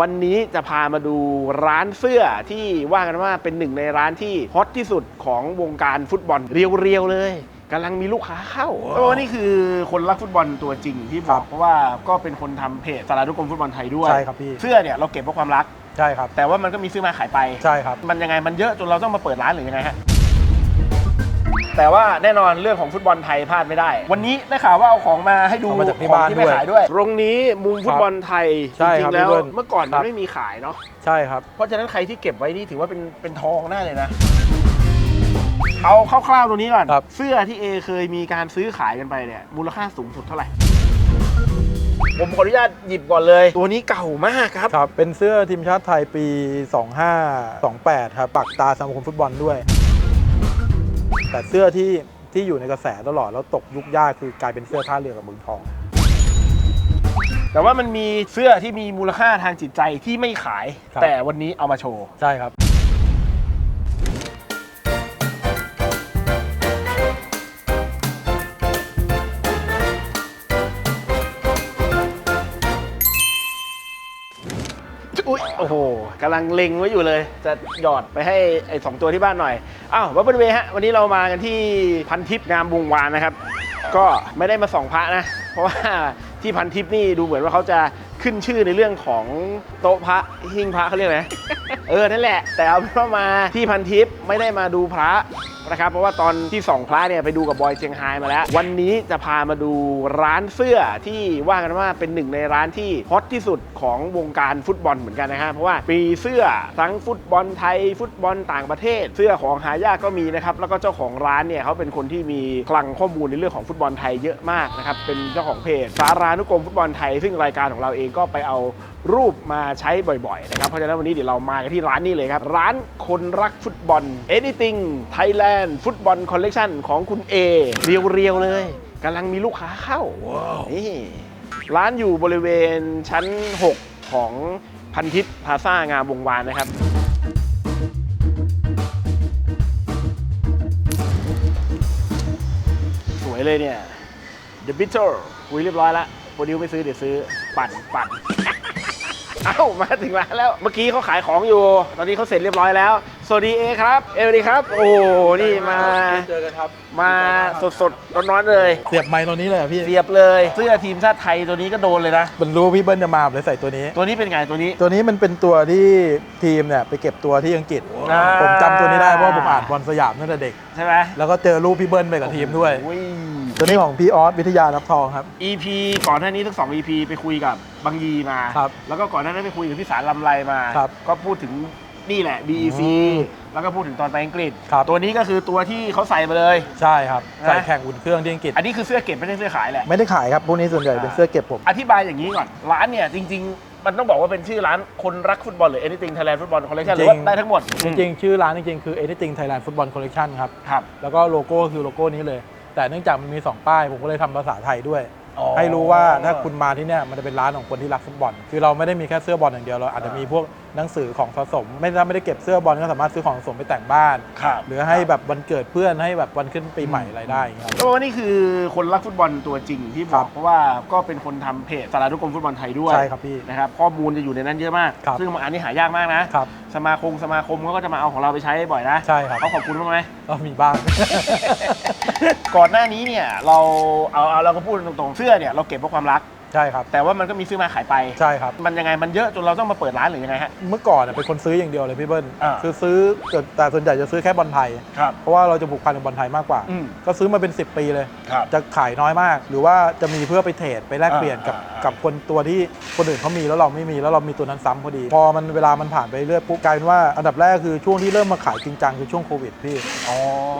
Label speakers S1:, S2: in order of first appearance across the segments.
S1: วันนี้จะพามาดูร้านเสื้อที่ว่ากันว่าเป็นหนึ่งในร้านที่ฮอตที่สุดของวงการฟุตบอลเรียวๆเลยกำลังมีลูกค้าเข้าเพราะว่านี่คือคนรักฟุตบอลตัวจริงที่บ
S2: ครั
S1: อก
S2: บ
S1: เพราะว่าก็เป็นคนทำเพจสารานุกรมฟุตบอลไทยด้วย
S2: ใช่ครับพี่
S1: เสื้อเนี่ยเราเก็บเพราะความรัก
S2: ใช่ครับ
S1: แต่ว่ามันก็มีซื้อมาขายไป
S2: ใช่ครับ
S1: มันยังไงมันเยอะจนเราต้องมาเปิดร้านหรือยังไงฮะ แต่ว่าแน่นอนเรื่องของฟุตบอลไทยพลาดไม่ได้ วันนี้ได้ข่าวว่าเอาของมาให้ดู
S2: เอามาจากที่
S1: ของ
S2: บ้าน
S1: ที่ไม่
S2: ด้วย
S1: ขายด้วย ตรงนี้มุมฟุตบอลไทยจ
S2: ใช่
S1: ริ
S2: ครับ
S1: งๆแล้ว
S2: พี่เบิ้ล
S1: เมื่อก่อน
S2: ค
S1: มั
S2: รั
S1: น
S2: บ
S1: ไม่มีขายเนาะ
S2: ใช่ครับ
S1: เพราะฉะนั้นใครที่เก็บไว้นี่ถือว่าเป็นเป็นทองแน่เลยนะเอาคร่าวๆตัวนี้ก่อน
S2: ครับ
S1: เสื้อที่เอเคยมีการซื้อขายกันไปเนี่ยมูลค่าสูงสุดเท่าไหร่ ผมขออนุญาตหยิบก่อนเลย ตัวนี้เก่ามากครับ
S2: ครับ เป็นเสื้อทีมชาติไทยปี 2528 ครับ ปักตาสมาคมฟุตบอลด้วย แต่เสื้อที่ที่อยู่ในกระแสตลอดแล้วตกยุคยากคือกลายเป็นเสื้อท่าเรือกับเมืองทอง
S1: แต่ว่ามันมีเสื้อที่มีมูลค่าทางจิตใจที่ไม่ขาย
S2: ครับ
S1: แต่วันนี้เอามาโชว์
S2: ใช่ครับ
S1: กำลังเล็งไว้อยู่เลย จะหยอดไปให้ไอ้สองตัวที่บ้านหน่อยอ้าววับเบิเวฮะวันนี้เรามากันที่พันทิพย์งามวงวานนะครับ ก็ไม่ได้มาส่องพระนะเพราะว่าที่พันทิพย์นี่ดูเหมือนว่าเขาจะขึ้นชื่อในเรื่องของโต๊ะพระหิ้งพระเขาเรียกอะไรนะเออนั่นแหละ แต่เอาเป็นว่ามาที่พันทิพย์ไม่ได้มาดูพระนะครับเพราะว่าตอนที่ส่องพระเนี่ยไปดูกับบอยเชียงไฮ้มาแล้ว วันนี้จะพามาดูร้านเสื้อที่ว่ากันว่าเป็นหนึ่งในร้านที่ฮอตที่สุดของวงการฟุตบอลเหมือนกันนะฮะเพราะว่ามีเสื้อทั้งฟุตบอลไทยฟุตบอลต่างประเทศ เสื้อของหายากก็มีนะครับแล้วก็เจ้าของร้านเนี่ยเขาเป็นคนที่มีคลังข้อมูลในเรื่องของฟุตบอลไทยเยอะมากนะครับเป็นเจ้าของเพจสารานุกรมฟุตบอลไทย ซึ่งรายการของเราเองก็ไปเอารูปมาใช้บ่อยๆนะครับเพราะฉะนั้นวันนี้เดี๋ยวเรามากันที่ร้านนี้เลยครับ ร้านคนรักฟุตบอล Anything Thailand ฟุตบอลคอลเลกชันของคุณเอเรียวๆเลยกำลังมีลูกค้าเข้านี่ร้านอยู่บริเวณชั้น 6 ของพันทิพย์พลาซ่างามวงวานนะครับสวยเลยเนี่ย The Beetle คุยเรียบร้อยแล้วโปรดิวไม่ซื้อเดี๋ยวซื้อปั่นปั่นเอ้ามาถึงร้านแล้วเมื่อกี้เขาขายของอยู่ ตอนนี้เขาเสร็จเรียบร้อยแล้ว สวัสดีเอครับเอสวัสดีครับ โอ้โหนี่มา
S2: เจอกันครับ
S1: มาสดๆร้อนๆเลย
S2: เสียบไม้ตัวนี้เลยเหรอพี่
S1: เสียบเลยเสื้อทีมชาติไทยตัวนี้ก็โดนเลยนะ
S2: มันรู้ว่าพี่เบิ้ลจะมาผมเลยใส่ตัวนี้
S1: ตัวนี้เป็นไงตัวนี้
S2: ตัวนี้มันเป็นตัวที่ทีมเนี่ยไปเก็บตัวที่อังกฤษ
S1: อ่า
S2: ผมจำตัวนี้ได้เพราะว่าผมอ่านบอลสยามตั้งแต่เด็ก
S1: ใช่ไหม
S2: แล้วก็เจอรูปพี่เบิ้ลไปกับทีมด้วย
S1: โอ้ย
S2: ตัวนี้ของพี่ออสวิทยารับทองครับ
S1: EP ก่อนหน้านี้ทั้งสอง EP ไปคุยกับบางยีมา
S2: ครับ
S1: แล้วก็ก่อนหน้านั้นไปคุยกับพี่สารลำไรมา
S2: ครับ
S1: ก็พูดถึงนี่แหละ BEC
S2: อืม
S1: แล้วก็พูดถึงตอนไปอังกฤษ
S2: ครับ
S1: ตัวนี้ก็คือตัวที่เขาใส่มาเลย
S2: ใช่ครับ
S1: นะ
S2: ใส่แข่งอุ่นเครื่องที่อังกฤษ
S1: อันนี้คือเสื้อเก็บไม่ใช่เสื้อขายแหละ
S2: ไม่ได้ขายครับพวกนี้ส่วนใหญ่เป็นเสื้อเก็บผม
S1: อธิบายอย่างนี้ก่อน ร้านเนี่ยจริง ๆ มันต้องบอกว่าเป็นชื่อร้านคนรักฟุตบอลหรือ Anything Thailand Football Collection ห
S2: จริ
S1: รื
S2: ง
S1: อว่าได้ทั้งหมด
S2: จริงๆ ชื่อร้านจริงๆ คือ Anything Thailand Football Collection ครับ
S1: ครับ
S2: แล้วก็โลโก้คือโลโก้นี้เลย แต่เนื่องจากมันมี 2 ป้าย ผมก็เลยทำภาษาไทยด้วย
S1: อ๋อ
S2: ให้รู้ว่าถ้าคุณมาที่เนี่ยมันจะเป็นร้านของคนที่รักฟุตบอล คือเราไม่ได้มีแค่เสื้อบอลอย่างเดียวเราอาจจะมีพวกหนังสือของสะสม ไม่ถ้าไม่ได้เก็บเสื้อบอลก็สามารถซื้อของสะสมไปแต่งบ้าน
S1: ครับ
S2: หรือให้แบบวันเกิดเพื่อนให้แบบวันขึ้นปีใหม่อะไรได้อย่างเงี้ยครับ
S1: ก็ว่านี่คือคนรักฟุตบอลตัวจริงที่บ
S2: ครั
S1: อก
S2: บ
S1: เพราะว่าก็เป็นคนทำเพจสารานุกรมฟุตบอลไทยด้วย
S2: ใช่ครับพี่
S1: นะครับข้อมูลจะอยู่ในนั้นเยอะมาก
S2: ครับ
S1: ซึ่งบางอันนี่หายากมากนะ
S2: ครับ
S1: สมาคมสมาคมเขาก็จะมาเอาของเราไปใช้บ่อยนะ
S2: ใช่ครับ
S1: เขาขอบคุณบ้างไหม
S2: ก็มีบ้าง
S1: ก่อนหน้านี้เนี่ยเราเอาเอาเราก็พูดตรงๆเสื้อเนี่ยเราเก็บเพราะความรัก
S2: ใช่ครับ
S1: แต่ว่ามันก็มีซื้อมาขายไป
S2: ใช่ครับ
S1: มันยังไงมันเยอะจนเราต้องมาเปิดร้านหรือยังไงฮะ
S2: เมื่อก่อนเนี่ยเป็นคนซื้ออย่างเดียวเลยพี่เบิ้ล
S1: อ่า
S2: คือซื้อแต่ส่วนใหญ่จะซื้อแค่บอลไทย
S1: ครับ
S2: เพราะว่าเราจะผูกพันกับบอลไทยมากกว่า
S1: อืม
S2: ก็ซื้อมาเป็น 10 ปีเลย
S1: ครับ
S2: จะขายน้อยมาก หรือว่าจะมีเพื่อไปเทรดไปแลกเปลี่ยนกับ
S1: อ่าอ่า
S2: กับคนตัวที่คนอื่นเขามีแล้วเราไม่มีแล้วเรามีตัวนั้นซ้ำพอดี พอมันเวลามันผ่านไปเรื่อยปุ๊บกลายเป็นว่าอันดับแรกคือช่วงที่เริ่มมาขายจริงจังคือช่วงโควิดพี่
S1: อ๋อ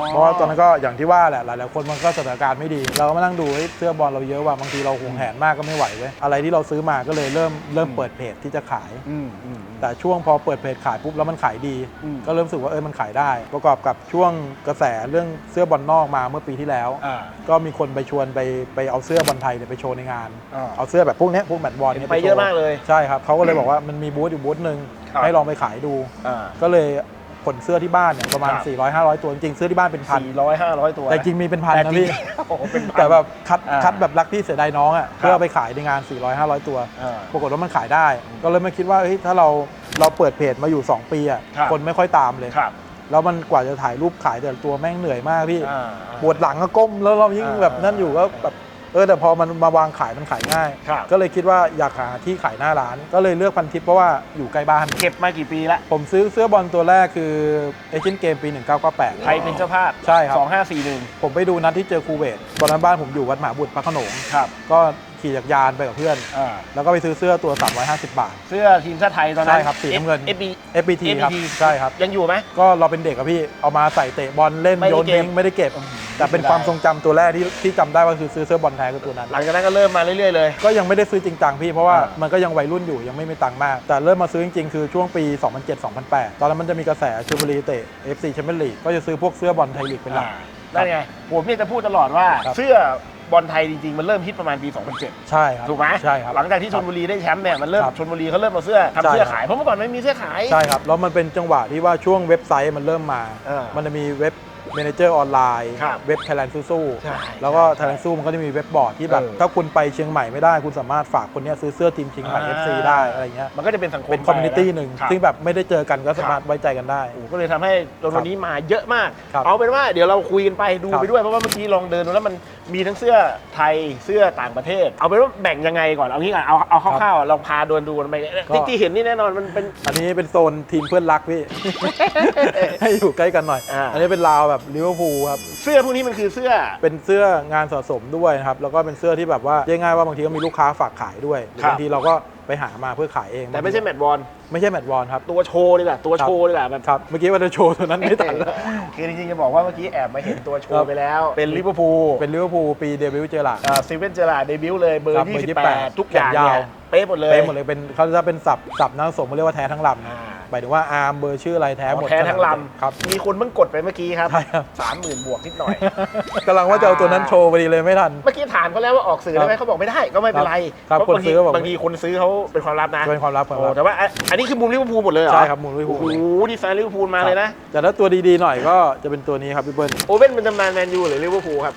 S2: เพราะว่าตอนนั้นก็อย่างที่ว่าแหละหลายๆคนมันก็สถานการณ์ไม่ดี เราก็มานั่งดูเฮ้ยเสื้อบอลเราเยอะว่ะบางทีเราห่วงแหนมากก็ไม่ไหวเว้ยอะไรที่เราซื้อมาก็เลยเริ่มเริ่มเปิดเพจที่จะขาย
S1: อืมอืม
S2: แต่ช่วงพอเปิดเพจขายปุ๊บแล้วมันขายดี
S1: อืม
S2: ก็เริ่มรู้สึกว่าเออมันขายได้ ประกอบกับช่วงกระแสเรื่องเสื้อบอลนอกมาเมื่อปีที่แล้ว
S1: อ่า
S2: ก็มีคนไปชวนไปไปเอาเสื้อบอลไทยเนี่ยไปโชว์ในงาน
S1: อ่า
S2: เอาเสื้อแบบพวกเนี้ยพวกแมตช์บอล
S1: เห็น
S2: เนี่ย
S1: ไป
S2: โชว์
S1: เยอะมากเลย
S2: ใช่ครับเขาก็เลยบอกว่ามันมีบูธอยู่บูธหนึ่ง
S1: ครับ
S2: ให้ลองไปขายดู
S1: อ่า
S2: ก็เลย ขนเสื้อที่บ้านเนี่ยประมาณ
S1: ครับ
S2: 400 500 ตัวจริงๆเสื้อที่บ้านเป็นพัน
S1: สี่ร้อยห้าร้อยตัว
S2: แต่จริงมีเป็นพัน
S1: แต่
S2: นะ
S1: จริง
S2: พี่
S1: โอ้โหเป็นพัน
S2: แต่แบบคัด
S1: อ่า
S2: คัดแบบรักพี่เสียดายน้องอะ
S1: ครับ
S2: เพื่อเอาไปขายในงาน 400 500 ตัว
S1: อ่า
S2: ปรากฏว่ามันขายได้ ก็เลยมาคิดว่าเฮ้ยถ้าเราเราเปิดเพจมาอยู่ 2 ปีอะ
S1: ครับ
S2: คนไม่ค่อยตามเลย
S1: ครับ
S2: แล้วมันกว่าจะถ่ายรูปขายแต่ละตัวแม่งเหนื่อยมากพี่
S1: อ่า
S2: ปวดหลังก็ก้มแล้วเรายิ่ง
S1: อ่า
S2: แบบนั่นอยู่ก็แบบ เออแต่พอมันมาวางขายมันขายง่าย
S1: ครับ
S2: ก็เลยคิดว่าอยากหาที่ขายหน้าร้าน ก็เลยเลือกพันทิปเพราะว่าอยู่ใกล้บ้าน
S1: เก็บมากี่ปีละ
S2: ผมซื้อเสื้อบอลตัวแรกคือเอเชียนเกมปี 1998
S1: ใครเป็นเจ้าภาพ
S2: ใช่ครับ
S1: สองห้าสี่หนึ่ง
S2: ผมไปดูนัดที่เจอคูเวตตอนนั้นบ้านผมอยู่วัดมหาบุตรพระโขนง
S1: ครับ
S2: ก็ขี่จักรยานไปกับเพื่อน
S1: อ่า
S2: แล้วก็ไปซื้อเสื้อตัว 350 บาท
S1: เสื้อทีมชาติไทยตอนนั้น
S2: ใช่ครับสีน้ำเงิน
S1: เอฟบี
S2: FBT ครับใช่ครับ
S1: ยังอยู่ไหม
S2: ก็เราเป็นเด็กอะพี่ เอามาใส่เตะบอลเล่น
S1: ไม่ได้
S2: โยน
S1: เก็บ
S2: ทิ้งไม่ได้เก็บ แต่เป็นความทรงจำตัวแรกที่ที่จำได้ว่าคือซื้อเสื้อบอลแท้คือตัวนั้น
S1: หลังจากนั้นก็เริ่มมาเรื่อยๆเลย
S2: ก็ยังไม่ได้ซื้อจริงจังพี่เพราะว่า
S1: อ่ามั
S2: มันก็ยังวัยรุ่นอยู่ยังไม่มีตังค์มาก แต่เริ่มมาซื้อจริงๆ คือช่วงปี 2007-2008 ตอนนั้นมันจะมีกระแสชลบุรีเตะ FC แชมเปี้ยนลีกก็จะซื้อพวกเสื้อบอลไทยลีกเป็นหลัก
S1: อ่านั่นไงผมเนี่ยจะพูดตลอดว่า
S2: ครับ
S1: เสื้อบอลไทยจริงๆ มันเริ่มฮิตประมาณปี 2007
S2: ใช่ครับ
S1: ถูกไหม
S2: ใช่ครับ
S1: หลังจากที่ชลบุรีได้แชมป์เนี่ยมันเริ่ม
S2: ครับ
S1: ชลบุรีเขาเริ่มเอาเสื้อทำ
S2: ใช่
S1: เสื้อ
S2: ครับ
S1: ขายเพราะเมื่อก่อนไม่มีเสื้อขาย
S2: ใช่ครับ แล้วมันเป็นจังหวะที่ว่าช่วงเว็บไซต์มันเริ่มมา
S1: อ่ามั
S2: มันจะมีเว็บ เมนเจอร์ออนไลน์
S1: ครับ
S2: เว็บไทยแลนด์สู้
S1: ใช่
S2: ๆแล้วก็ไทยแลนด์สู้มันก็จะมีเว็บบอร์ดที่แบบ
S1: เออ
S2: ถ้าคุณไปเชียงใหม่ไม่ได้คุณสามารถฝากคนเนี้ยซื้อเสื้อทีมเชียงใหม่
S1: อ่า
S2: FC ได้อะไรเงี้ย
S1: มันก็จะเป็นสังคม
S2: เป็นคอมมูนิตี้หนึ่ง
S1: ครับ
S2: ซึ่งแบบไม่ได้เจอกันก็สามารถไว้ใจกันได้
S1: โอ้โหก็เลยทำให้จนวันนี้มาเยอะมาก
S2: ครับ
S1: เอาเป็นว่าเดี๋ยวเราคุยกันไปดู
S2: ครับ
S1: ไปด้วยเพราะว่าเมื่อกี้ลองเดินดูแล้วมันมีทั้งเสื้อไทยเสื้อต่างประเทศ เอาเป็นว่าแบ่งยังไงก่อนเอางี้ก่อนเอาเอาคร่าวๆเราพาเดินดูกันไป
S2: ก็
S1: ที่ที่เห็นนี่แน่นอนมันเป็น
S2: อันนี้เป็นโซนทีมเพื่อนรักพี่ ให้อยู่ใกล้กันหน่อย
S1: อ่า
S2: อันนี้เป็นราวแบบลิเวอร์พูลครับ
S1: เสื้อพวกนี้มันคือเสื้อ
S2: เป็นเสื้องานสะสมด้วยนะครับ แล้วก็เป็นเสื้อที่แบบว่าเรียกง่ายว่าบางทีก็มีลูกค้าฝากขายด้วยหรือ
S1: ครับ
S2: บางทีเราก็ไปหามาเพื่อขายเอง
S1: แต่ไม่ใช่แมตต์บอล
S2: ไม่ใช่แมตต์บอลครับ
S1: ตัวโชว์นี่แหละตัวโชว์นี่แหละแบบ
S2: ครับเมื่อกี้ว่าจะโชว์ตัวนั้นไม่ทันแล้ว
S1: คือจริงๆจะบอกว่าเมื่อกี้แอบมาเห็นตัวโช
S2: ครั
S1: ว์
S2: บ
S1: ไปแล้ว เป็นลิเวอร์พูล
S2: เป็นลิเวอร์พูลปีเดวิลเจอร์ลาร์ด
S1: ซีเวนเจอร์ลาเดบิวต์เลยเบอ
S2: ครั
S1: ร์
S2: บเบอร์
S1: 28
S2: 28
S1: ทุกอย่าง
S2: แขนยาว
S1: เนี่ยเป๊ะหมดเลย
S2: เต็มหมดเลยเป็นเขาจะเป็นสับสับนักสะสมเขาเรียกว่าแท้ทั้งลำ
S1: อ่า
S2: หมายถึงว่าอาร์มเบอร์ชื่ออะไรแท้หมด
S1: แท้ทั้งล
S2: ครับำ
S1: มีคนเพิ่งกดไปเมื่อกี้ครับ
S2: ใช่ครับ
S1: สามหมื่นบวกนิดหน่อย
S2: กำลังว่าจะเอาตัวนั้นโชว์พอดีเลยไม่ทัน
S1: เมื่อกี้ถามเขาแล้วว่าออกสื่อได้ไหมเขาบอกไม่ได้ก็ไม่เป็นไร
S2: ครับ
S1: เพราะ
S2: คน
S1: บางที
S2: ซื้อก็บอก
S1: บางทีคนซื้อเขาเป็นความลับนะ
S2: เป็นความลับความ
S1: โอ้
S2: ลับ
S1: แต่ว่าอันอันนี้คือมุมลิเวอร์พูลหมดเลยเหรอ
S2: ใช่ครับมูลลิเวอร์
S1: โอ้
S2: พู
S1: โห
S2: ล
S1: นี่แฟนลิเวอร์พูลมาเลยนะ
S2: แต่ถ้าตัวดีๆหน่อยก็จะเป็นตัวนี้ครับพี่เบิ้ล
S1: โอเว่นเป็นตำนานแมนยูหรือลิเวอร์พูลครับ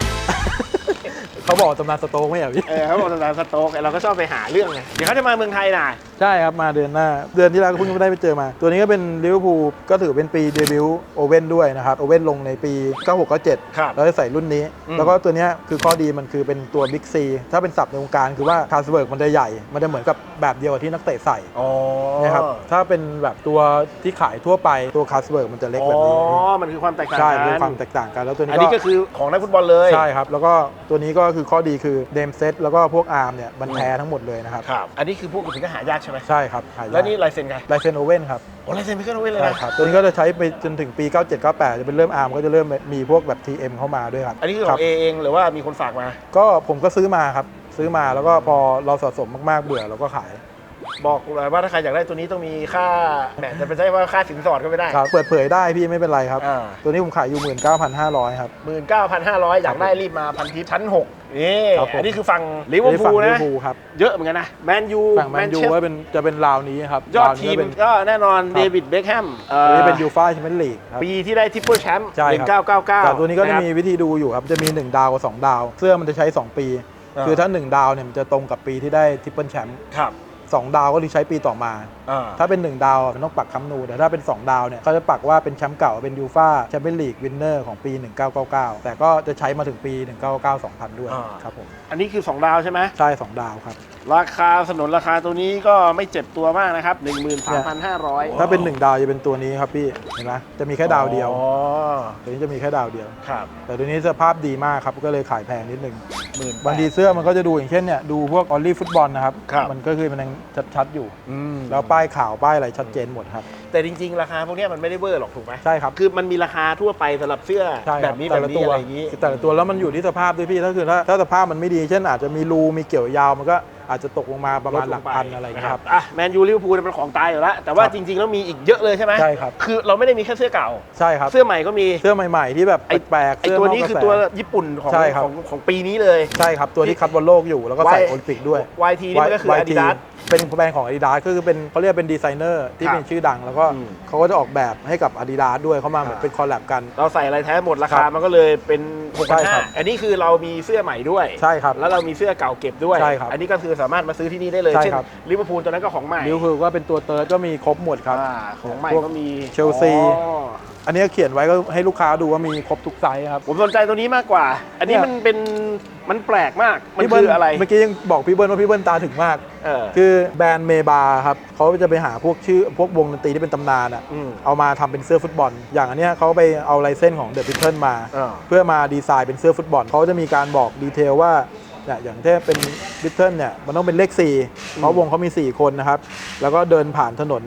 S2: เขาบอกตำนานสโต๊กไม่เหรอพี่
S1: เออเขาบอกตำนานสโต๊กเราก็ชอบไปหาเรื่องไงเดี๋ยวเขาจะมาเมืองไทยนะ
S2: ใช่ครับมาเดือนหน้า เดือนที่แล้วก็เพิ่งได้ไปเจอมา ตัวนี้ก็เป็นลิเวอร์พูลก็ถือเป็นปีเดบิวต์โอเว่นด้วยนะครับโอเว่นลงในปี 96-97
S1: ครับ
S2: แล้วจะใส่รุ่นนี้
S1: อืม
S2: แล้วก็ตัวเนี้ยคือข้อดีมันคือเป็นตัวบิ๊กซีถ้าเป็นศัพท์ในวงการคือว่าคาสเบิร์กมันจะใหญ่ มันจะเหมือนกับแบบเดียวกับที่นักเตะใส่
S1: อ๋อ
S2: นะครับถ้าเป็นแบบตัวที่ขายทั่วไปตัวคาสเบิร์กมันจะเล็ก
S1: อ๋
S2: แบบนี้
S1: อมันคือความแตกต่าง
S2: ใช่
S1: กั
S2: มี
S1: น
S2: ความแตกต่างกันแล้วตัวนี้
S1: อันนี้ก็คือของนักฟุตบอลเลย
S2: ใช่ครับแล้วก็ตัวนี้ก็คือข้อดีคือเดมเซตแล้วก็พวกอาร์มเนี่ยมันแท้ทั้งหมดเลยนะครับ
S1: ครับ อันนี้คือพวกถึงจะหายากใช่ไหม
S2: ใช่ครับหายาก
S1: แล้วนี่ลายเซ็นไง
S2: ลายเซนโอเว่นครับ
S1: โอ้ลายเซ็นไม่เคยเอาไว้เลย
S2: ใช่
S1: นะ
S2: ครับ ตัวนี้ก็จะใช้ไปจนถึงปี 97 98 จะเป็นเริ่มอาร์มก็จะเริ่มมีพวกแบบ TM เข้ามาด้วยครับ
S1: อันนี้คือข
S2: ค
S1: อ
S2: รับ
S1: งเอเองหรือว่ามีคนฝากมา
S2: ก็ผมก็ซื้อมาครับ ซื้อมาแล้วก็พอเราสะสมมากๆเบื่อเราก็ขาย
S1: บอกเลยว่าถ้าใครอยากได้ตัวนี้ต้องมีค่าแหมจะไปใช้ว่าค่าสินสอดก็ไม่ได้
S2: ครับเปิดเผยได้พี่ไม่เป็นไรครับ
S1: อ่า
S2: ตัวนี้ผมขายอยู่ 19,500ครับ
S1: หมื่นเก้าพันห้าร้อยอยากได้รีบมาพันทิปชั้นหก นี่
S2: ครับผม
S1: อันนี้คือฝั่งลิเวอร์พูล
S2: ฝั่งลิเวอ
S1: นะ
S2: ร์พูลครับ
S1: เยอะเหมือนกันนะแมนยู
S2: ฝั่งแมนยูก็เป็นจะเป็นราวนี้ครับ
S1: ยอด
S2: ราว
S1: ที
S2: นี้
S1: ม
S2: เป็น
S1: ก็แน่นอน
S2: ครับ
S1: เดวิดเบคแฮมเอ่
S2: ตัว
S1: อ
S2: นี้เป็นยูฟ่าแชมเปี้ยนลีกครับ
S1: ปีที่ได้ทริปเปิลแชมป์
S2: ใช่
S1: หนึ่
S2: ค
S1: ง
S2: รั
S1: เก้า
S2: บ
S1: เก้าเก้า
S2: แต่ตัวนี้ก็จะมีวิธีดูอยู่ครับ จะมี 1 ดาวกับ 2 ดาว เสื้อมันจะใช้ 2 ปีคือถ้า 1 ดาวเนี่ยมันจะตรงกับปีที่ได้ทริปเปิลแชมป์
S1: ครับ
S2: สองดาวก็คือใช้ปีต่อมา
S1: อ่า
S2: ถ้าเป็น 1 ดาวมันต้องปักคำนู แต่ถ้าเป็น 2 ดาวเนี่ยเขาจะปักว่าเป็นแชมป์เก่าเป็นยูฟ่าแชมเปี้ยนลีกวินเนอร์ของปี 1999 แต่ก็จะใช้มาถึงปี 1999 2000 ด้วย
S1: อ่า
S2: ครับผม
S1: อันนี้คือ 2 ดาวใช่ไหม
S2: ใช่ 2 ดาวครับ
S1: ราคาสนนราคาตัวนี้ก็ไม่เจ็บตัวมากนะครับ 13,500
S2: ถ้าเป็น 1 ดาวจะเป็นตัวนี้ครับพี่เห็นไหมจะมีแค่ดาวเดียว
S1: อ๋อ
S2: ตัวนี้จะมีแค่ดาวเดียว
S1: ครับ
S2: แต่ตัวนี้สภาพดีมากครับก็เลยขายแพงนิดนึง
S1: หมื่น
S2: บางทีเสื้อมันก็จะดูอย่างเช่นเนี่ยดูพวกออลลี่ฟุตบอลนะครับ
S1: ครับ
S2: มันก็คือมันยังชัดๆอยู่
S1: อืม
S2: แล้วป้ายขาวป้ายอะไรชัดเจนหมดครับ
S1: แต่จริง ๆ ราคาพวกเนี้ยมันไม่ได้เวอร์หรอกถูกไหม
S2: ใช่ครับ
S1: คือมันมีราคาทั่วไปสำหรับเสื้อ
S2: ใช่ค
S1: แบ
S2: รับบ
S1: นี้แบ
S2: แต่
S1: บ
S2: ละ
S1: นี้
S2: ตัว
S1: อะไรอย่างนี้
S2: แต่ละตัวแล้วมันอยู่ที่สภาพด้วยพี่ถ้าคือถ้าถ้าสภาพมันไม่ดี เช่นอาจจะมีรูมีเกี่ยวยาวมันก็ อาจจะตกลงมาประมาณหลักพันอะไรอย่างเงี้ยครับ
S1: อะแมนยูลิเวอร์พูลเป็นของตายอยู่แล้ว แต่ว่า
S2: ครับ
S1: จริงๆแล้วมีอีกเยอะเลยใช่ไหม
S2: ใช่ครับ
S1: คือเราไม่ได้มีแค่เสื้อเก่า
S2: ใช่ครับ
S1: เสื้อใหม่ก็มี
S2: เสื้อใหม่ๆ ที่แบบ
S1: ไอ้
S2: แปลกๆ
S1: ไอ
S2: เสื้
S1: ตัวนนี้
S2: กกระ
S1: คือ
S2: แส
S1: ตัวญี่ปุ่นของ
S2: ใช่ครับ
S1: ของของปีนี้เลย
S2: ใช่ครับตัวที่คัดบอลโลกอยู่แล้วก็ใส่
S1: ไว้
S2: โอลิมปิกด้วย
S1: YT นี่มันก็คือ
S2: YT
S1: Adidas
S2: เป็นแบรนด์ของ Adidas ก็คือเป็นเขาเรียกเป็นดีไซเนอร์ที่
S1: ครับ
S2: เป็นชื่อดัง แล้วก็
S1: อืม
S2: เขาก็จะออกแบบให้กับ Adidas ด้วยเขามาเหมือน
S1: อ่า
S2: เป็นคอลแลบกัน
S1: เราใส่อะไรแท้หมดรา
S2: ครั
S1: คา
S2: บ
S1: มันก็เลยเป็น6
S2: ใช่
S1: 5
S2: ครับ
S1: 0อันนี้คือเรามีเสื้อใหม่ด้วย
S2: ใช่ครับ
S1: แล้วเรามีเสื้อเก่าเก็บด้วย
S2: ใช่ครับ
S1: อันนี้ก็คือสามารถมาซื้อที่นี่ได้เลย
S2: ใช่
S1: เช่น
S2: ครับ
S1: ลิเวอร์พูลตัวนั้นก็ของใหม่
S2: ลิเวอร์พูลก็เป็นตัวเติร์ดก็มีครบหมดครับ
S1: อ่าของใหม่
S2: พวก
S1: ก็มี
S2: เชลซี
S1: อ๋อ
S2: อันนี้เขียนไว้ก็ให้ลูกค้าดูว่ามีครบทุกไซส์ครับ
S1: ผมสนใจตัวนี้มากกว่า อันนี้
S2: เนี่ย
S1: มันเป็น มันแปลกมาก มัน
S2: พี่เบิ้
S1: คื
S2: ล
S1: ออะไร
S2: เมื่อกี้ยังบอกพี่เบิ้ลว่าพี่เบิ้ลตาถึงมาก
S1: เออ
S2: คือแบรนด์เมบาครับเขาจะไปหาพวกชื่อพวกวงดนตรีที่เป็นตำนานอะ
S1: อืม
S2: เอามาทำเป็นเสื้อฟุตบอล อย่างอันเนี้ยเขาไปเอาลายเส้นของเดอะพิทเทิลมา
S1: อ่า
S2: เพื่อมาดีไซน์เป็นเสื้อฟุตบอลเขาจะมีการบอกดีเทลว่าเนี่ยอย่างที่เป็นบิทเทิลเนี่ยมันต้องเป็นเลข4เพราะวงเขามี 4 คนนะครับ แล้วก็เดินผ่านถนน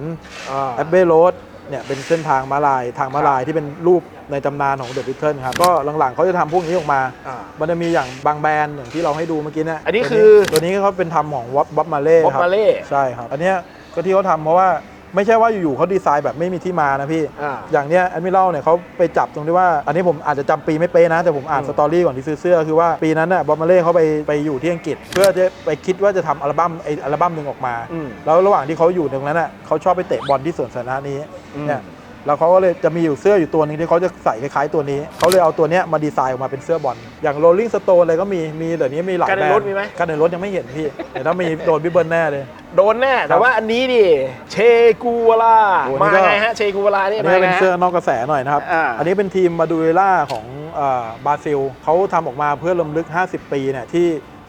S1: อ่า
S2: แอปเบโรด เนี่ยเป็นเส้นทางม้าลายทางม้าลายที่เป็นรูปในตำนานของเดอะบิทเทิลครับก็หลังๆเขาจะทำพวกนี้ออกมา
S1: อ่า
S2: มันจะมีอย่างบางแบรนด์อย่างที่เราให้ดูเมื่อกี้เนี่ย
S1: อันนี้
S2: ตัว
S1: คือ
S2: ตัวนี้เขาเป็นทำของวอบบ๊อบมาเล่
S1: Bob
S2: ครับ
S1: Marley
S2: ใช่ครับ อันเนี้ยก็ที่เขาทำเพราะว่า ไม่ใช่ว่าอยู่ๆเขาดีไซน์แบบไม่มีที่มานะพี่
S1: อ่า
S2: อย่างเนี้ยแอดมิเรลเนี่ยเขาไปจับตรงที่ว่า อันนี้ผมอาจจะจำปีไม่เป๊ะนะ แต่ผมอ่าน
S1: อืม
S2: สตอรี่ก่อนที่ซื้อเสื้อ คือว่าปีนั้นน่ะบอมมาเล่เขาไปไปอยู่ที่อังกฤษ เพื่อจะไปคิดว่าจะทำอัลบั้มไออัลบั้มหนึ่งออกมา
S1: อืม
S2: แล้วระหว่างที่เขาอยู่ตรงนั้นน่ะเขาชอบไปเตะบอลที่สวนสาธารณะนี้
S1: อืม
S2: เนี่ย แล้วเขาก็เลยจะมีอยู่เสื้ออยู่ตัวหนึงที่เขาจะใส่คล้ายๆตัวนี้ เขาเลยเอาตัวเนี้ยมาดีไซน์ออกมาเป็นเสื้อบอล อย่าง Rolling Stone อะไรก็มี มีเดี๋ยวนี้มีหลาย
S1: กันใน
S2: แบรนด์
S1: รถมีไหม
S2: กันในรถยังไม่เห็นพี่ แต่ถ้ามีโดนพี่เบิร์นแน่เลย
S1: โดนแน่ แต่ว่าอันนี้ดิ เชกูวาลา
S2: โอ้นี่
S1: มา
S2: ก็
S1: ไงฮะ เชกูวาลานี่
S2: อัน
S1: มา
S2: นี้
S1: ไง
S2: เป็น
S1: ฮะ
S2: เสื้อนอกกระแสหน่อยนะครับ
S1: อ่า
S2: อันนี้เป็นทีมมาดูเอล่าของเอ่อบราซิล เขาทำออกมาเพื่อลำลึก 50 ปีเนี่ยที่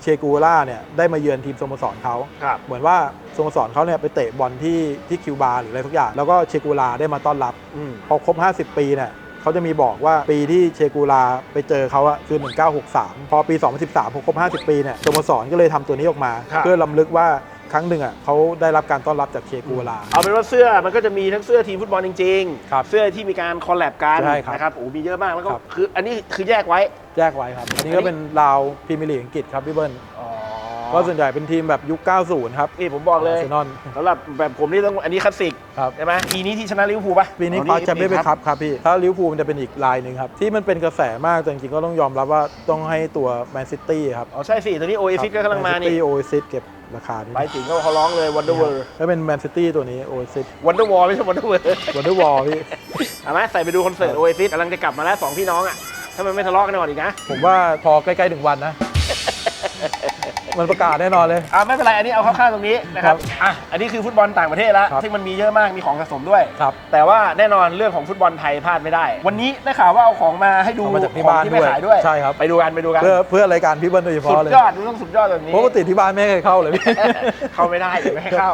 S2: เชกูล่าเนี่ยได้มาเยือนทีมสโมสรเขา
S1: ครับ
S2: เหมือนว่าสโมสรเขาเนี่ยไปเตะบอลที่ที่คิวบาหรืออะไรทุกอย่าง แล้วก็เชกูลาได้มาต้อนรับ
S1: อืม
S2: พอครบ 50 ปีเนี่ยเขาจะมีบอกว่าปีที่เชกูลาไปเจอเขาอะคือ 1963 พอปี 2013พอครบ 50 ปีเนี่ยสโมสรก็เลยทำตัวนี้ออกมา
S1: ครับ
S2: เพื่อลำลึกว่า ครั้งหนึ่งอะเขาได้รับการต้อนรับจากเชกูลา
S1: เอาเป็นว่าเสื้อมันก็จะมีทั้งเสื้อทีมฟุตบอลจริง
S2: ครับ
S1: เสื้อที่มีการคอลแลบกัน
S2: ใช่ครับ
S1: นะครับโอ้มีเยอะมากแล้วก็
S2: ครับ
S1: คืออันนี้คือแยกไว้
S2: แยกไว้ครับ อันนี้ก็เป็นลาวพรีเมียร์ลีกอังกฤษครับพี่เบิ้ล
S1: อ๋อ
S2: ก็ส่วนใหญ่เป็นทีมแบบยุค 90 ครับ
S1: นี่ผมบอกเลย
S2: อาร์เซนอล
S1: สำหรับแบบผมนี่ต้องอันนี้คลาสสิก
S2: ครับ
S1: ใช่ไหมปีนี้ที่ชนะลิเวอร์พูลปะ
S2: ปีนี้
S1: อ๋อ
S2: คว้าแชมเปี้ยนส์ครับครับพี่ ถ้าลิเวอร์พูลมันจะเป็นอีกลายหนึ่งครับ ที่มันเป็นกระแสมากแต่จริงๆก็ต้องยอมรับว่าต้องให้ตัวแมนซิตี้ครับ
S1: อ๋อใช่สิตัวนี้โอเอซิสก็กำลังมา
S2: แมนซิ
S1: นี่
S2: ตี้โอเอซิสเก็บ ราคานี้
S1: ไปถึงก็เขาร้องเลยวันเดอร์เวิร์
S2: ก็เป็นแมนซิตี้ตัวนี้โอเอซิส
S1: วันเดอร์วอลไม่ใช่วันเดอร์เวิร์
S2: วันเดอร์วอลพี่
S1: เอาไหมใส่ไปดูคอนเสิร์ตโอเอซิสกำลังจะกลับมาแล้วสองพี่น้องอะถ้ามันไม่ทะเลาะกันก่อนอีกนะ
S2: ผมว่าพอใกล้ ๆ ถึงวันนะ มันประกาศแน่นอนเลย
S1: อ่าไม่เป็นไรอันนี้เอาเข้าวๆตรงนี้นะครับ
S2: ครับ
S1: อะอันนี้คือฟุตบอลต่างประเทศแล้ว
S2: ครับ
S1: ซึ่งมันมีเยอะมากมีของสะสมด้วย
S2: ครับ
S1: แต่ว่าแน่นอนเรื่องของฟุตบอลไทยพลาดไม่ได้ วันนี้ได้ข่าวว่าเอาของมาให้ดู
S2: เอามาจากที่
S1: ของ
S2: บ้าน
S1: ที่ไม่
S2: ด้วย
S1: ขายด้วย
S2: ใช่ครับ
S1: ไปดูกันไปดูกัน
S2: เพื่อเพื่อรายการพี่เบิ้ลโดยเฉ
S1: สุ
S2: พาะ
S1: ด
S2: เลย
S1: ยอดมันต้องสุดยอดแบบนี้
S2: ปกติที่บ้านไม่เคยเข้าเลยพี่
S1: เข้าไม่ได้เดี๋ยวไม่ให้เข้า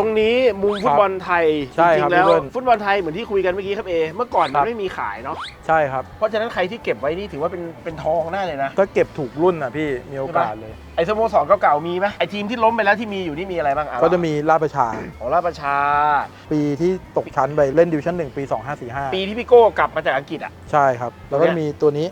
S1: รงนี้มุมฟุตบอลไทย
S2: ใช่
S1: จริ
S2: ครับ
S1: งๆแล้ว
S2: พี่เบิ้ล
S1: ฟุตบอลไทยเหมือนที่คุยกันเมื่อกี้ครับเอเมื่อก่อน
S2: ค
S1: มั
S2: รั
S1: น
S2: บ
S1: ไม่มีขายเนาะ
S2: ใช่ครับ
S1: เพราะฉะนั้นใครที่เก็บไว้นี่ถือว่าเป็นเป็นทองแน่เลยนะ
S2: ก็เก็บถูกรุ่นอะพี่มีโอกาสเลย
S1: ไอ้สโมสรเก่าๆมีไหมไอ้ทีมที่ล้มไปแล้วที่มีอยู่นี่มีอะไรบ้างอ่
S2: ก็จะมีราชประชา
S1: ของราชประชา
S2: ปีที่ตกชั้นไปเล่นดิวชั่นหนึ่งปี 2545
S1: ปีที่พี่โก้กลับมาจากอังกฤษอะ
S2: ใช่ครับ แล้วก็
S1: เนี่ย
S2: มีตัวนี้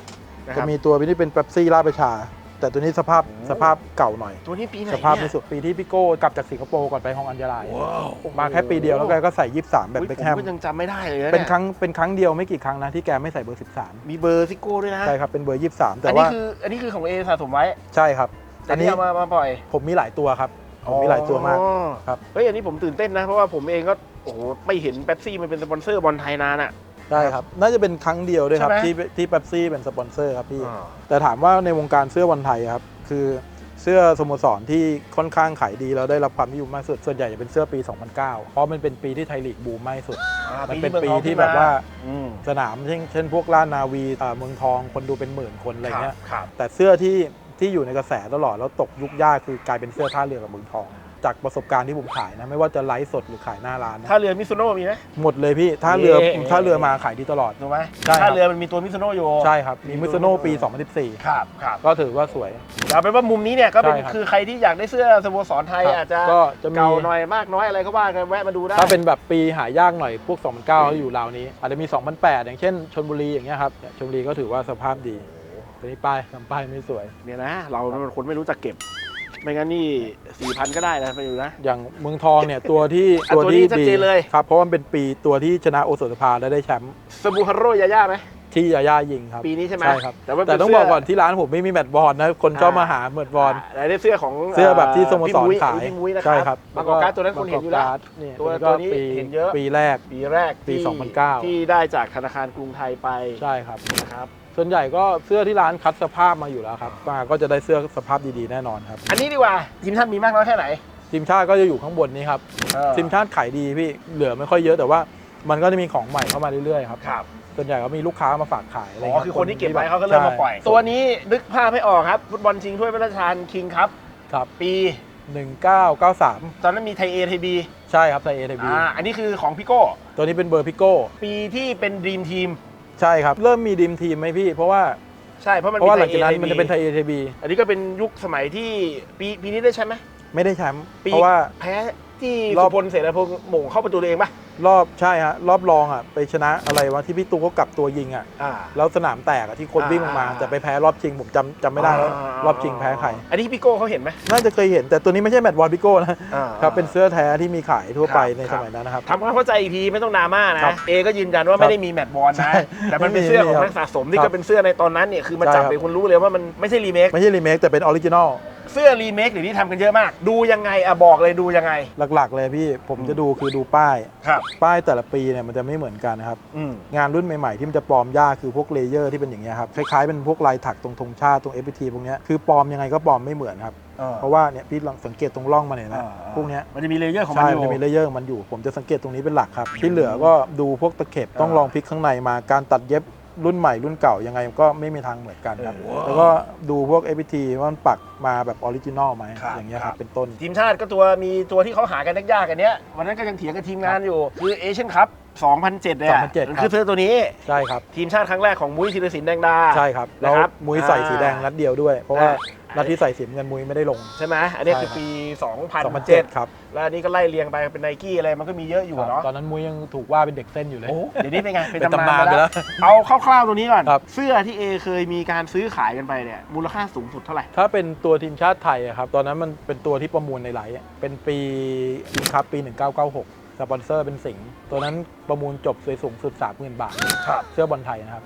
S1: นะค
S2: จะ
S1: รับ
S2: มีตัวที่เป็นเป๊ปซี่ราชประชา แต่ตัวนี้สภาพ
S1: โอ้
S2: สภาพเก่าหน่อย
S1: ตัวนี้ปีไหน
S2: สภาพ
S1: เนี่
S2: ไม่
S1: ย
S2: สุดปีที่พี่โก้กลับจากสิงคโปร์ก่อนไปฮองอัญญาลาย
S1: ว้าว
S2: มาแค่ปีเดียวแล้วแกก็ใส่ 23 แบบ
S1: อุ๊ย
S2: เบค
S1: ผม
S2: แฮม
S1: ก็ยังจำไม่ได้เลยะ
S2: เป็น
S1: ย
S2: ครั้งเป็นครั้งเดียวไม่กี่ครั้งนะที่แกไม่ใส่เบอร์
S1: มีเบอร์ซิโก้ด้วยนะ
S2: 13ใช่ครับเป็นเบอร์ 23 แต่
S1: อันนี้
S2: ว่า
S1: คืออันนี้คือของเอสะสมไว้
S2: ใช่ครับ
S1: แต่
S2: อัน
S1: นี่
S2: นี้
S1: เอามามาปล่อย
S2: ผมมีหลายตัวครับผมมีหลายตัวมาก
S1: อ๋อ
S2: ครับ
S1: เฮ้ยอันนี้ผมตื่นเต้นนะเพราะว่าผมเองก็โอ้โหไม่เห็นเป๊ปซี่มันเป็นสปอนเซอร์บอลไทยนานอะ
S2: ได้ครับ น่าจะเป็นครั้งเดียวด้วยครับ
S1: ใช่ไหม
S2: ที่ที่เป๊ปซี่เป็นสปอนเซอร์ครับพี่
S1: อ่า
S2: แต่ถามว่าในวงการเสื้อบอลไทยครับ คือเสื้อสโมสรที่ค่อนข้างขายดีแล้วได้รับความนิยมมากสุด ส่วนใหญ่จะเป็นเสื้อปี 2009 เพราะมันเป็นปีที่ไทยลีกบูมมากที่สุด
S1: อ่า
S2: มันเป็น
S1: มือง
S2: ปี
S1: ทอง
S2: ที่
S1: ขึ้น
S2: แบบว่า
S1: อืม
S2: สนามเช่นเช่นพวกล้านนาวีอ่าเมืองทองคนดูเป็นหมื่นคนอะไรเงี้ย
S1: ครับ
S2: แต่เสื้อที่ที่อยู่ในกระแสตลอดแล้วตกยุคยากคือกลายเป็นเสื้อท่าเรือกับเมืองทอง จากประสบการณ์ที่ผมขายนะ ไม่ว่าจะไลฟ์สดหรือขายหน้าร้านนะ
S1: ถ้าเรือมิซุโน่มีไหม
S2: หมดเลยพี่ท่าเรือ
S1: เย้
S2: ท่าเรือมาขายดีตลอด
S1: ถูกไหม
S2: ใช่ครับ
S1: ถ้าเรือมันมีตัวมิซุโน่อยู่
S2: ใช่ครับ มีมิซูโน่ปี
S1: ครับครับ
S2: 2014ก็ถือว่าสวย
S1: เอาเป็นว่ามุมนี้เนี่ยก็เป็น
S2: ใช่ครับ
S1: คือใครที่อยากได้เสื้อสโมสรไทย
S2: ครับ
S1: อาจจะ
S2: ก็จะมี
S1: เก่าหน่อยมากน้อยอะไรก็ว่ากันแวะมาดูได้
S2: ถ้าเป็นแบบปีหายากหน่อยพวก 2009เขาอยู่ราวนี้ อาจจะมี 2008 อย่างเช่นชนบุรีอย่างเงี้ยครับเนี่ยชนบุรีก็ถือว่าสภาพดีตัวนี้ป้ายทำป้ายไม่สวย
S1: เนี่ยนะเราเป็นคนไม่รู้จักเก็บ ไม่งั้นนี่สี่พันก็ได้นะไปอยู่นะ
S2: อย่างเมืองทองเนี่ย ตัวที่
S1: อะ
S2: ตัว
S1: ตัวนี้
S2: ที่
S1: ชัด
S2: ดี
S1: เจนเลย
S2: ครับเพราะว่ามันเป็นปีตัวที่ชนะโอสถสภาและได้แชมป์
S1: สบูฮาโร่ยาย่าไหม
S2: ที่ยาย่ายิงครับ
S1: ปีนี้ใช่ไหม
S2: ใช่ครับ
S1: แต่ว่า
S2: แต่
S1: เป็น
S2: ต้อง
S1: เสื้
S2: บอกก่อนที่ร้านผมไม่มีแมตช์บอลนะคนชอบมาหาแมตช์บอลา
S1: ได้เสื้อของ
S2: เสื้อแบบที่สโมสร
S1: พี่ย
S2: ขาย
S1: พี่มุ้ยนะค
S2: ใช่
S1: รับ
S2: ครับ
S1: บางกอกการ์ดตัวนั้นคุณเห็นอยู่แล้ว
S2: บางกกการ์ดเนี่ย
S1: ตัว
S2: ก็
S1: ตัวนี้
S2: ปี
S1: เห็นเยอะ
S2: ปีแรก
S1: ปีแรก
S2: ปี
S1: ที่
S2: 2009
S1: ที่ได้จากธนาคารกรุงไทยไป
S2: ใช่ครับ
S1: นะครับ
S2: ส่วนใหญ่ก็เสื้อที่ร้านคัดสภาพมาอยู่แล้วครับมาก็จะได้เสื้อสภาพดีๆแน่นอนครับ
S1: อันนี้ดีกว่าทีมท่านมีมากน้อยแค่ไหน
S2: ทีมชาติก็จะอยู่ข้างบนนี้ครับ
S1: เออ
S2: ทีมชาติขายดีพี่เหลือไม่ค่อยเยอะแต่ว่ามันก็จะมีของใหม่เข้ามาเรื่อยๆครับ
S1: ครับ
S2: ส่วนใหญ่ก็มีลูกค้ามาฝากขายอะไร
S1: อ๋
S2: เงี้
S1: อยคือคนที่เก็บไว้เขาก็เริ่มมาปล่อย
S2: ใช่
S1: ตัวนี้นึกภาพไม่ออกครับฟุตบอลชิงถ้วยพระราชทานคิงครับ
S2: ครับ
S1: ปี
S2: 1993
S1: ตอนนั้นมีไทยเอไทยบี
S2: ใช่ครับในเอ b
S1: อ่าอันนี้คือของพี่โก้
S2: ตัวนี้เป็นเบอร์พิโก้
S1: ปีที่เป็นดีมทีม
S2: ใช่ครับ เริ่มมีดีมทีมไหมพี่ เพราะว่า
S1: ใช่เพราะมัน
S2: เพราะว่าหลัง
S1: ไท
S2: จาก
S1: ย
S2: นั้น
S1: ATB
S2: มันจะเป็นไทยเอ b
S1: อันนี้ก็เป็นยุคสมัยที่ปีปีนี้ได้ใช่ไหม
S2: ไม่ได้แชมป์
S1: ปี
S2: เพราะว่า
S1: แพ้ ที่
S2: รอ
S1: สุ
S2: บ
S1: พลเสนาพงษ์หม่งเข้าประตูตัวเองปะ
S2: รอบใช่ฮะรอบรองอะไปชนะอะไรวะที่พี่ตูเขากลับตัวยิงอะ
S1: อ่า
S2: แล้วสนามแตกอะที่คนวิ่งลงมา
S1: อ่า
S2: แต่ไปแพ้รอบชิงผมจำจำไม่ได้แล้วรอบชิงแพ้ใคร
S1: อันนี้พี่โก้เขาเห็นไหม
S2: น่าจะเคยเห็น แต่ตัวนี้ไม่ใช่แมตต์บอลพิโก้นะ
S1: อ่า
S2: ครับเป็นเสื้อแท้ที่มีขายทั่วไป
S1: ครับ
S2: ใน
S1: ครั
S2: ส
S1: บ
S2: มัยนั้นนะครับ
S1: ทำความเข้าใจอีกทีไม่ต้องดราม่า
S2: ครั
S1: นะ
S2: บ
S1: เอก็ยืนยันว่า
S2: ครับ
S1: ไม่ได้มีแมตช์บอล
S2: ใช่
S1: นะ แต่มันเป็น
S2: ไม่มี
S1: เสื้อของ
S2: ครับ
S1: นักสะสมที่
S2: ครั
S1: ก็
S2: บ
S1: เป็นเสื้อในตอนนั้นเนี่ยคือมา
S2: ใช่
S1: จับ
S2: ครับ
S1: เลยคุณรู้เลยว่ามันไม่ใช่รีเมค
S2: ไม่ใช่รีเมคแต่เป็นออริจินอล
S1: เสื้อรีเมคหรือที่ทำกันเยอะมาก ดูยังไงอะบอกเลยดูยังไง
S2: หลักๆ เลยพี่ผมจะดูคือดูป้าย
S1: ครับ
S2: ป้ายแต่ละปีเนี่ยมันจะไม่เหมือนกันนะครับ
S1: อืม
S2: งานรุ่นใหม่ๆ ที่มันจะปลอมยากคือพวกเลเยอร์ที่เป็นอย่างเงี้ยครับคล้ายๆเป็นพวกลายถักตรงธงชาติตรง FPT พวกเนี้ยคือปลอมยังไงก็ปลอมไม่เหมือนครับ เพราะว่าเนี่ยพี่ลองสังเกตตรงร่องมันเนี่ยนะพวกเนี้ย
S1: มันจะมีเลเยอร์ของมัน
S2: ใช่
S1: อ
S2: มัน
S1: ยู่
S2: จะมีเลเยอร์ของมันอยู่ ผมจะสังเกตตรงนี้เป็นหลักครับ ที่เหลือก็ดูพวกตะเข็บต้องลองพลิกข้างในมาการตัดเย็บ รุ่นใหม่รุ่นเก่ายังไงก็ไม่มีทางเหมือนกันครับ
S1: เออ
S2: แล้วก็ดูพวก FPT ว่ามันปักมาแบบออริจินอลไหม
S1: ครับ
S2: อย่างเงี้ยค
S1: ครั
S2: รับ บเป็นต้น
S1: ทีมชาติก็ตัวมีตัวที่เขาหากันยากๆกันเนี้ยวันนั้นก็ยังเถียงกับทีมงานอยู่ คือเอเชียนคัพ2007เนี่ย
S2: 2007
S1: มัน
S2: ครับ
S1: คือเสื้อตัวนี้
S2: ใช่ครับ
S1: ทีมชาติครั้งแรกของมุ้ยธีรศิลป์แดงดา
S2: ใช่ครับ แล้ว
S1: นะครับ
S2: มุ้ยใส่
S1: อ่า
S2: สีแดงนัดเดียวด้วย เพราะว่า
S1: อ่า
S2: นัดที่ใส่สีน้ำเงินมุ้ยไม่ได้ลง
S1: ใช่ไหมอันนี้
S2: ใช่
S1: คือปี
S2: 2007
S1: 2007
S2: ครับ
S1: แล้วอันนี้ก็ไล่เรียงไปเป็นไนกี้อะไรมันก็มีเยอะอยู่เนาะ
S2: ตอนนั้นมุ้ยยังถูกว่าเป็นเด็กเส้นอยู่เลย
S1: โอ้เดี๋ยวนี้เป็นไง เป็น
S2: เป็น
S1: ตำ
S2: ตำนานา
S1: นน
S2: ไป
S1: ไป
S2: แล้
S1: แล้ววเอาคร่าวๆตัวนี้ก่อน
S2: ครับ
S1: เสื้อที่เอเคยมีการซื้อขายกันไปเนี่ยมูลค่าสูงสุดเท่าไหร่
S2: ถ้าเป็นตัวทีมชาติไทยอะครับ ตอนนั้นมันเป็นตัวที่ประมูลในไลฟ์อะเป็นปีทีมคัพปี 1996 สปอนเซอร์เป็นสิงห์ตัวนั้นประมูลจบสวยสูงสุด30,000บาท
S1: ครับ
S2: เสื้อบอลไทยนะครับ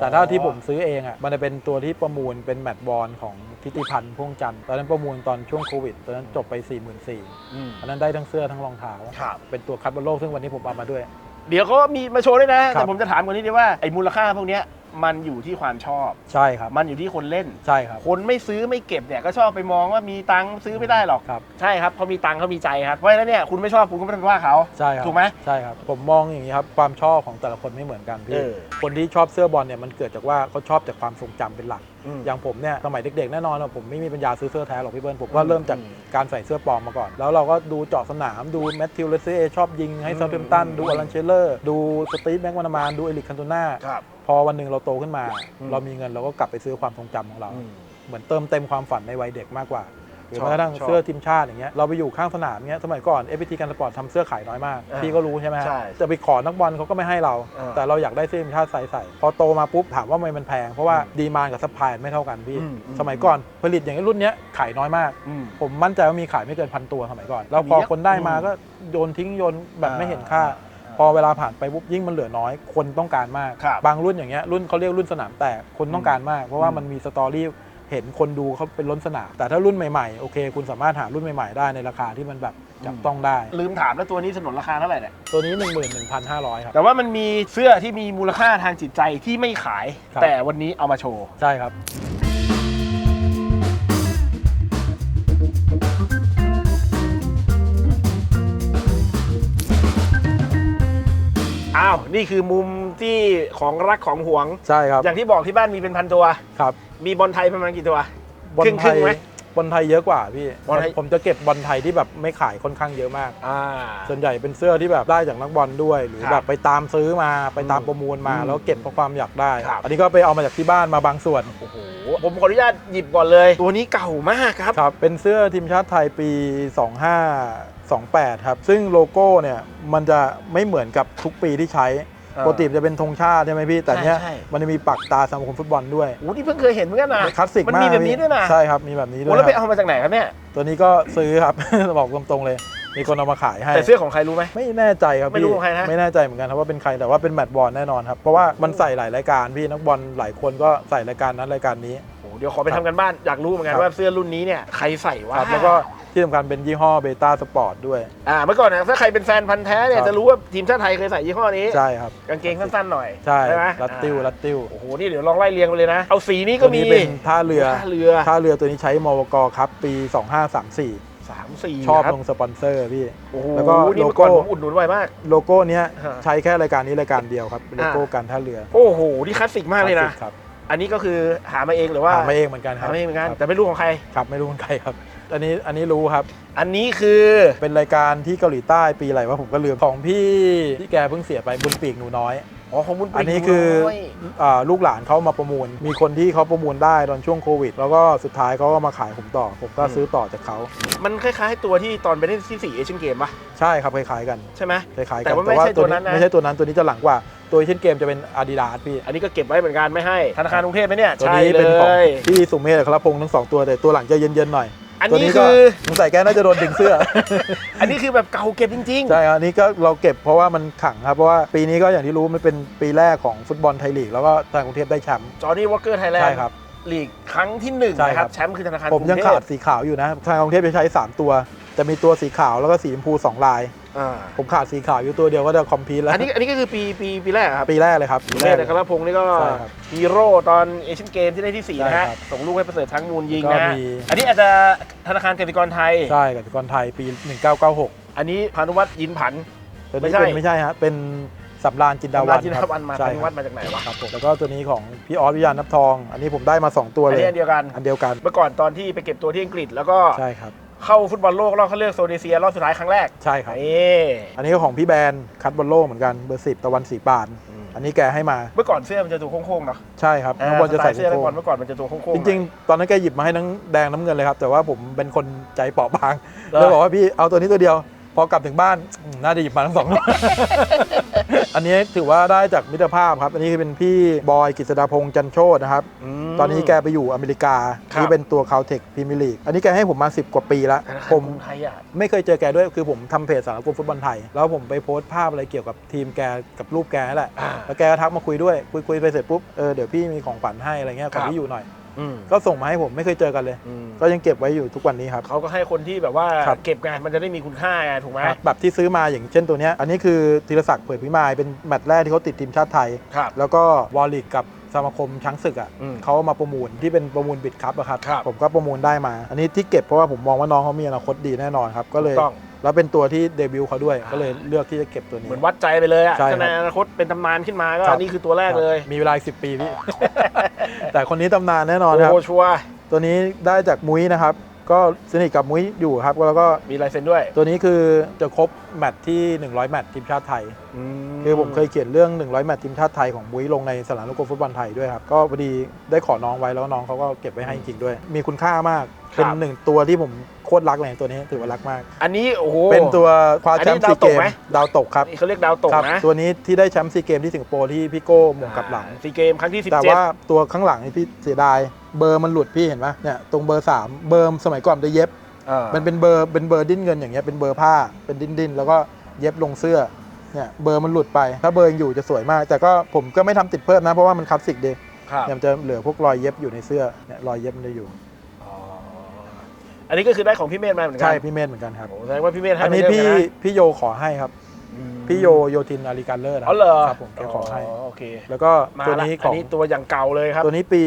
S2: แต่ถ้าที่ผมซื้อเองอะมันจะเป็นตัวที่ประมูลเป็นแมตช์บอลของทิติพันธ์พ่วงจันทร์ตอนนั้นประมูลตอนช่วงโควิดตอนนั้นจบไป4 4 0 0 0
S1: อืม
S2: อันนั้นได้ทั้งเสื้อทั้งรองเท้า
S1: ครับ
S2: เป็นตัวคัดบอลโลกซึ่งวันนี้ผมเอามาด้วย
S1: เดี๋ยวเขามีมาโชว์ด้วยนะ
S2: ครับ
S1: แต่ผมจะถามคนนี้ดีว่าไอ้มูลค่าพวกเนี้ย มันอยู่ที่ความชอบ
S2: ใช่ครับ
S1: มันอยู่ที่คนเล่น
S2: ใช่ครับ
S1: คนไม่ซื้อไม่เก็บเนี่ยก็ชอบไปมองว่ามีตังค์ซื้อไม่ได้หรอก
S2: ครับ
S1: ใช่ครับเขามีตังค์เขามีใจครับเพราะฉะนั้นเนี่ยคุณไม่ชอบคุณก็ไม่ต้องไปว่าเขา
S2: ใช่ครับ
S1: ถูกไหม
S2: ใช่ครับ ผมมองอย่างนี้ครับ ความชอบของแต่ละคนไม่เหมือนกัน
S1: เอ
S2: พี่
S1: อ
S2: คนที่ชอบเสื้อบอลเนี่ยมันเกิดจากว่าเขาชอบจากความทรงจำเป็นหลัก
S1: อืม
S2: อย่างผมเนี่ยสมัยเด็กๆแน่นอนว่าผมไม่มีปัญญาซื้อเสื้อแท้หรอกพี่เบิร์นผมก็เริ่มจาก
S1: อืม
S2: การใส่เสื้อปลอมมาก่อน แล้วเราก็ดูเจาะสนามดูแมทธิวเลเซ่ชอบยิงให้
S1: อืม
S2: ซา u เทมตัน
S1: อืม
S2: ดูอลันเชลเลอร์ดูสตีฟแม็กมานามานดูเอริกคันโตนา
S1: ครับ
S2: พอวันหนึ่งเราโตขึ้นมา
S1: อืม
S2: เรามีเงินเราก็กลับไปซื้อความทรงจำของเรา
S1: อืม
S2: เหมือนเติมเต็มความฝันในวัยเด็กมากกว่าห รือ
S1: ชอบ
S2: แม้กระทั่ง
S1: ชอบ
S2: เสื้อทีมชาติอย่างเงี้ยเราไปอยู่ข้างสนามเงี้ยสมัยก่อนเอฟทีการสปอร์ตทำเสื้อขายน้อยมาก
S1: อ่า
S2: พี่ก็รู้ใช่ไหมฮะ
S1: ใช่
S2: จะไปขอนักบอลเขาก็ไม่ให้เรา
S1: อ่า
S2: แต่เราอยากได้เสื้อทีมชาติใส่ใส่พอโตมาปุ๊บถามว่าทำไมมันแพง เพราะว่า
S1: อืม
S2: ดีมานกับซัพพลายไม่เท่ากันพี่
S1: อืมอืม
S2: สมัยก่อนผลิตอย่างนี้รุ่นเนี้ยขายน้อยมาก
S1: อืม
S2: ผมมั่นใจว่ามีขายไม่เกินพันตัวสมัยก่อน แล้วพอ
S1: มีเยอะ
S2: คนได้มา
S1: อืม
S2: ก็โยนทิ้งโยนแบบไม่เห็นค่า
S1: อ่า
S2: พอเวลาผ่านไปปุ๊บยิ่งมันเหลือน้อย คนต้องการมาก
S1: ครับ
S2: บางรุ่นอย่างเงี้ยรุ่นเขาเรียกรุ่นสนามแตกคนต้องการมาก เพราะว่ามันมีสตอรี่ เห็นคนดูเขาเป็นล้นสนาม แต่ถ้ารุ่นใหม่ๆ โอเค คุณสามารถหารุ่นใหม่ๆ ได้ในราคาที่มันแบบจับต้องได้
S1: ลืมถามแล้วตัวนี้สนนราคาเท่าไหร่เนี่ย
S2: ตัวนี้ 11,500 ครับ
S1: แต่ว่ามันมีเสื้อที่มีมูลค่าทางจิตใจที่ไม่ขาย
S2: ครับ
S1: แต่วันนี้เอามาโชว์
S2: ใช่ครับ
S1: อ้าว นี่คือมุม ที่ของรักของหวง
S2: ใช่ครับ
S1: อย่างที่บอกที่บ้านมีเป็นพันตัว
S2: ครับ
S1: มีบอลไทยประมาณกี่ตัว
S2: บอล
S1: ครึ่ง
S2: ไท
S1: ครึ่
S2: ย
S1: งไหม
S2: บอลไทยเยอะกว่าพี่
S1: บอลไทย
S2: ผมจะเก็บบอลไทยที่แบบไม่ขายค่อนข้างเยอะมาก
S1: อ่า
S2: ส่วนใหญ่เป็นเสื้อที่แบบได้จากนักบอลด้วย หรือ
S1: ครับ
S2: แบบไปตามซื้อมาไปตาม
S1: อืม
S2: ประมูลมา
S1: อืม
S2: แล้วเก็บเพราะความอยากได้
S1: ครับ
S2: อันนี้ก็ไปเอามาจากที่บ้านมาบางส่วน
S1: โอ้โหผมขออนุญาตหยิบก่อนเลย ตัวนี้เก่ามากครับ
S2: ครับ เป็นเสื้อทีมชาติไทยปี 2528 ครับ ซึ่งโลโก้เนี่ยมันจะไม่เหมือนกับทุกปีที่ใช้
S1: เออ
S2: ปกติจะเป็นธงชาติใช่ไหมพี่ แต่เนี้ย
S1: ใช่ใช่
S2: มันจะมีปักตาสมาคมฟุตบอลด้วย
S1: โอ้นี่เพิ่งเคยเห็นเหมือนกันนะ
S2: คลาสสิก
S1: มัน
S2: มาก
S1: มีแบบนี้
S2: พี่
S1: ด้วยนะ
S2: ใช่ครับมีแบบนี้ด้
S1: โอ้
S2: วย
S1: แล้วไป
S2: ครับ
S1: เอามาจากไหนครับเนี่ย
S2: ตัวนี้ก็ซื้อครับบอกตรงๆเลยมีคนเอามาขายให้
S1: แต่เสื้อของใครรู้ไหม
S2: ไม่แน่ใจครับ
S1: ไม่รู้
S2: พี่
S1: ของใครนะ
S2: ไม่แน่ใจเหมือนกันครับว่าเป็นใครแต่ว่าเป็นแมตช์บอลแน่นอนครับ เพราะว่ามันใส่หลายรายการพี่นักบอลหลายคนก็ใส่รายการนั้นรายการนี้
S1: โอ้เดี๋ยวขอไปทำกันบ้านอยากรู้เหมือนกัน
S2: ครับ
S1: ว่าเสื้อรุ่นนี้เนี่ยใครใส่วะ
S2: ครับแล้วก็ ที่สำคัญเป็นยี่ห้อเบต้าสปอร์ตด้วย
S1: อ่าเมื่อก่อนนะถ้าใครเป็นแฟนพันธ์แท้เนี่ย
S2: ครับ
S1: จะรู้ว่าทีมชาติไทยเคยใส่ยี่ห้อนี้
S2: ใช่ครับ
S1: กางเกงสั้นๆหน่อย
S2: ใช่
S1: ไหม
S2: รัดติ้ว
S1: อ่า
S2: รัดติ้ว
S1: โอ้โห นี่เดี๋ยวลองไล่เรียงไปเลยนะ เอาสีนี้ก็
S2: ตัว
S1: มี
S2: นี้เป็นท่าเรือ
S1: ท่าเรือ
S2: ท่าเรือตัวนี้ใช้มวกครับปี 2534
S1: สามสี่
S2: ชอบ
S1: ครับ
S2: ลงสปอนเซอร์พี่
S1: โอ้โห
S2: แล้วก็
S1: นี่เมื่อก่อน
S2: โลโก้
S1: ผมอุดหนุนไวมาก
S2: โลโก้เนี้ย
S1: ฮะ
S2: ใช้แค่รายการนี้รายการเดียวครับเป็นโลโก้การท่าเรือ
S1: โอ้โห นี่คลาสสิกมากเลยนะ
S2: ครับ
S1: อันนี้ก็คือหามาเองหรือว่า
S2: หามาเองเหมือนกันค
S1: หา
S2: รับ
S1: มาเองเหมือนกัน
S2: ครับ
S1: แต่ไม่รู้ของใคร
S2: ครับไม่รู้เป็นใครครับ อันนี้อันนี้รู้ครับ
S1: อันนี้คือ
S2: เป็นรายการที่เกาหลีใต้ปีอะไรวะผมก็ลืมของพี่ที่แกเพิ่งเสียไปบุญปีกหนูน้อย
S1: อ๋อของบุญปี
S2: อันนี้คือ
S1: น้ย
S2: อ่าลูกหลานเขามาประมูล มีคนที่เขาประมูลได้ตอนช่วงโควิด แล้วก็สุดท้ายเขาก็มาขายผมต่อ ผมก็ซื้อต่อจากเขา
S1: มันคล้ายๆตัวที่ตอนไปเล่นที่สี่เอเชียนเกมปะ
S2: ใช่ครับคล้ายๆกัน
S1: ใช่ไหม
S2: คล้ายๆกัน
S1: แต่ว่าไม่ใช่ตัวนั้นนะ
S2: ไม่ใช่ตัวนั้นตัวนี้จะหลังกว่าตัวเช่นเกมจะเป็นอาดิดาสพี่
S1: อันนี้ก็เก็บไว้เหมือนกันไม่ให้ ธนาคารกรุงเทพไหมเนี่ย
S2: ตัว
S1: ใช่
S2: นี้
S1: เล
S2: เป็นของ
S1: ย
S2: พี่สุเมธกับคารพงษ์ทั้งสองตัวแต่ตัวหลังจะเย็นๆหน่อย
S1: อัน
S2: ตัว
S1: นี้
S2: ก็
S1: คือ
S2: สงสัยแกน่าจะโดนดึงเสื้อ
S1: อันนี้คือแบบเก่าเก็บจริง
S2: ใช่ครับอันนี้ก็เราเก็บเพราะว่ามันขังครับเพราะว่าปีนี้ก็อย่างที่รู้มันเป็นปีแรกของฟุตบอลไทยลีกแล้วก็ทางกรุงเทพได้แชมป์
S1: ๆ จอร์นี่วอลเกอร์ไทยแลน
S2: ใช่
S1: ด์
S2: ครับ
S1: ลีกครั้งที่หนึ่ง
S2: ใช่
S1: นะค
S2: ครั
S1: รับ บแชมป์คือธนาคาร
S2: ผมยัง
S1: กรุ
S2: ขาด
S1: เทพ
S2: สีขาวอยู่นะทางกรุงเทพจะใช้ 3 ตัว จะมีตัวสีขาวแล้วก็สีชมพู 2 ลาย
S1: อ่า
S2: ผมขาดสีขาวอยู่ตัวเดียวก็จะคอมพีทแล้ว
S1: อันนี้อันนี้ก็คือปีปีปีแรกอะครับ
S2: ปีแรกเลยครับ
S1: สุเมธนะครับพงศ์นี่ก็
S2: ใช่ครับ
S1: ฮีโร่ตอนเอเชียนเกมที่ได้ที่สี่นะ
S2: ใช่
S1: ฮะ
S2: ครับ
S1: ส่งลูกให้ประเสริฐทั้งมูลยิง
S2: ก็
S1: นะฮะ
S2: มี
S1: อันนี้อาจจะธนาคารกสิกรไทย
S2: ใช่กับกรไทยปี 1996
S1: อันนี้พานุวัฒน์ยินผัน
S2: ตัว
S1: ไม่
S2: นี้
S1: ใช่
S2: เป็นไม่ใช่ฮะ เป็นสำรานจินดา
S1: ดา
S2: วั
S1: วันนที่
S2: ค
S1: นั
S2: รั
S1: บวันมา
S2: ใช่
S1: พานุ
S2: ค
S1: วั
S2: รั
S1: ฒ
S2: บ
S1: น์มาจากไหนวะ
S2: ครับผมแล้วก็ตัวนี้ของพี่ออสวิญญาณนับทอง อันนี้ผมได้มา 2 ตัว
S1: อัน
S2: เลย
S1: นี้อันเดียวกัน
S2: อันเดียวกัน
S1: เมื่อก่อนตอนที่ไปเก็บตัวที่อังกฤษแล้วก็
S2: ใช่ครับ
S1: เข้าฟุตบอลโลกรอบคัดเลือกโซนเอเชียรอบสุดท้ายครั้งแรก
S2: ใช่ครับ
S1: นี่
S2: อันนี้ก็ของพี่แบรนด์คัตบอลโลเหมือนกันเบอร์สิบตะวันสีปาน อันนี้แกให้มา
S1: เมื่อก่อนเสื้อมันจะตัวโค้งๆเนาะ
S2: ใช่ครับน้องบอลจะใส่
S1: สไตล์เสื้อนัก
S2: โค้
S1: บองลเมื่อก่อนมันจะตัวโค้งๆ
S2: จริงๆ ตอนนั้นแกหยิบมาให้ทั้งแดงน้ำเงินเลยครับแต่ว่าผมเป็นคนใจเปราะบาง
S1: เหรอ
S2: เลยบอกว่าพี่เอาตัวนี้ตัวเดียว พอกลับถึงบ้านอืมน่าจะหยิบมาทั้งสอง อันนี้ถือว่าได้จากมิตรภาพครับ อันนี้เป็นพี่บอยกฤษดาพงษ์จันโชตนะครับ
S1: ม
S2: ตอนนี้แกไปอยู่อเมริกา
S1: ครับ
S2: ที่เป็นตัวคาวเทคพรีเมียร์ลีกอันนี้แกให้ผมมา 10 กว่าปีแล้ว
S1: ธนาคาร
S2: ผม
S1: กรุงไทยอะ
S2: ไม่เคยเจอแกด้วยคือผมทำเพจสารคมฟุตบอลไทย แล้วผมไปโพสต์ภาพอะไรเกี่ยวกับทีมแกกับรูปแกนั่นแหละ
S1: อ่า
S2: แล้วแกก็ทักมาคุยด้วย คุยคุยไปเสร็จปุ๊บ เออเดี๋ยวพี่มีของขวัญให้อะไรเงี้ยข
S1: ครั
S2: อบที่อยู่หน่อย
S1: อืม
S2: ก็ส่งมาให้ผมไม่เคยเจอกันเลย
S1: อืม
S2: ก็ยังเก็บไว้อยู่ทุกวันนี้ครับ
S1: เขาก็ให้คนที่แบบว่า
S2: ครับ
S1: เก็บงานมันจะได้มีคุณค่าไงถูกไหม
S2: แบบที่ซื้อมาอย่างเช่นตัวเนี้ยอันนี้คือธีรศักดิ์เผยพิมายเป็นแมตช์แรกที่เขาติดทีมชาติไทย
S1: ครับ
S2: แล้วก็วอลลิกกับสมาคมช้างศึกอะ
S1: อืม
S2: เขามาประมูลที่เป็นประมูลบิดครับอะครับ
S1: ครับ
S2: ผมก็ประมูลได้มา อันนี้ที่เก็บเพราะว่าผมมองว่าน้องเขามีอนาคตดีแน่นอนครับ ก็เลย
S1: ถูกต้อง
S2: แล้วเป็นตัวที่เดบิวต์เขาด้วย
S1: อ่า
S2: ก็เลยเลือกที่จะเก็บตัวนี้
S1: เหมือนวัดใจไปเลยอะ
S2: ใช่ครับ
S1: ถ้าในอนาคตเป็นตำนานขึ้นมาก็
S2: ครับ
S1: นี่คือตัวแรกเลย
S2: ครับมีเวลาสิบปีพี่ แต่คนนี้ตำนานแน่นอนครับ
S1: โอ้ชัวร์
S2: ตัวนี้ได้จากมุ้ยนะครับ ก็สนิทกับมุ้ยอยู่ครับแล้วก็
S1: มีลายเซ็นด้วย
S2: ตัวนี้คือจะครบแมตช์ที่ 100 แมตช์ทีมชาติไทย คือผมเคยเขียนเรื่อง 100 แมตช์ทีมชาติไทยของมุ้ยลงในสนามลูกกอล์ฟฟุตบอลไทยด้วยครับ ก็พอดีได้ขอน้องไว้แล้วน้องเขาก็เก็บไว้ให้จริงๆด้วย มีคุณค่ามาก
S1: ครับ
S2: เป็นหนึ่งตัวที่ผมโค ตรรักเลยตัวนี้ถือว่ารักมาก
S1: อันนี้โอ้โห
S2: เป็นตัวคว้า
S1: อัน
S2: แช
S1: นี้
S2: มป์ซี
S1: ดาวต
S2: เก
S1: ก
S2: ม
S1: ไหม
S2: ดาวตกครับ
S1: นี่เขาเรียกดาวตก
S2: ครับ
S1: นะ
S2: ตัวนี้ที่ได้แชมป์ซีเกมที่สิงคโปร์ที่พี่โก้หม่งกับหลัง
S1: ซีเกมครั้งที่17
S2: แต่ว่าตัวข้างหลังนี่พี่เสียดายเบอร์มันหลุดพี่เห็นไหมเนี่ยตรงเบอร์3เบอร์สมัยก่อนจะเย็บ
S1: อ่า
S2: มันเป็นเบอร์เป็นเบอร์ดิ้นเงินอย่างเงี้ยเป็นเบอร์ผ้าเป็นดิ้นดิ้นแล้วก็เย็บลงเสื้อเนี่ยเบอร์มันหลุดไป ถ้าเบอร์ยังอยู่จะสวยมาก แต่ก็ผมก็ไม่ทำติดเพิ่มนะเพราะว่ามันคลาสสิกดี
S1: ครับ
S2: เนี่ยมันจะเหลือพวกรอยเย็บอยู่ในเสื้อเนี่ยรอยเย็บมันจะอยู่
S1: อ๋ออันนี้ก็คือได้ของพี่เมธมาเหมือนกั
S2: ใช่พี่เมธเหมือนกันครับ
S1: โอ้แสดงว่าพี่เมธให้
S2: อันนี้
S1: มาเย
S2: พี่
S1: เหมืกัะ
S2: พี่โยขอให้ครับ
S1: อืม
S2: พี่โยโยทินอาริการเลอร์นะ
S1: อ๋อเหรอ
S2: ครับผมแกขอให้
S1: โอเค
S2: แล้วก็
S1: มา
S2: ตัว
S1: ละ
S2: นี้ข
S1: อั
S2: อนง
S1: นี้ตัวอย่างเก่าเลยครับ
S2: ตัวนี้ปี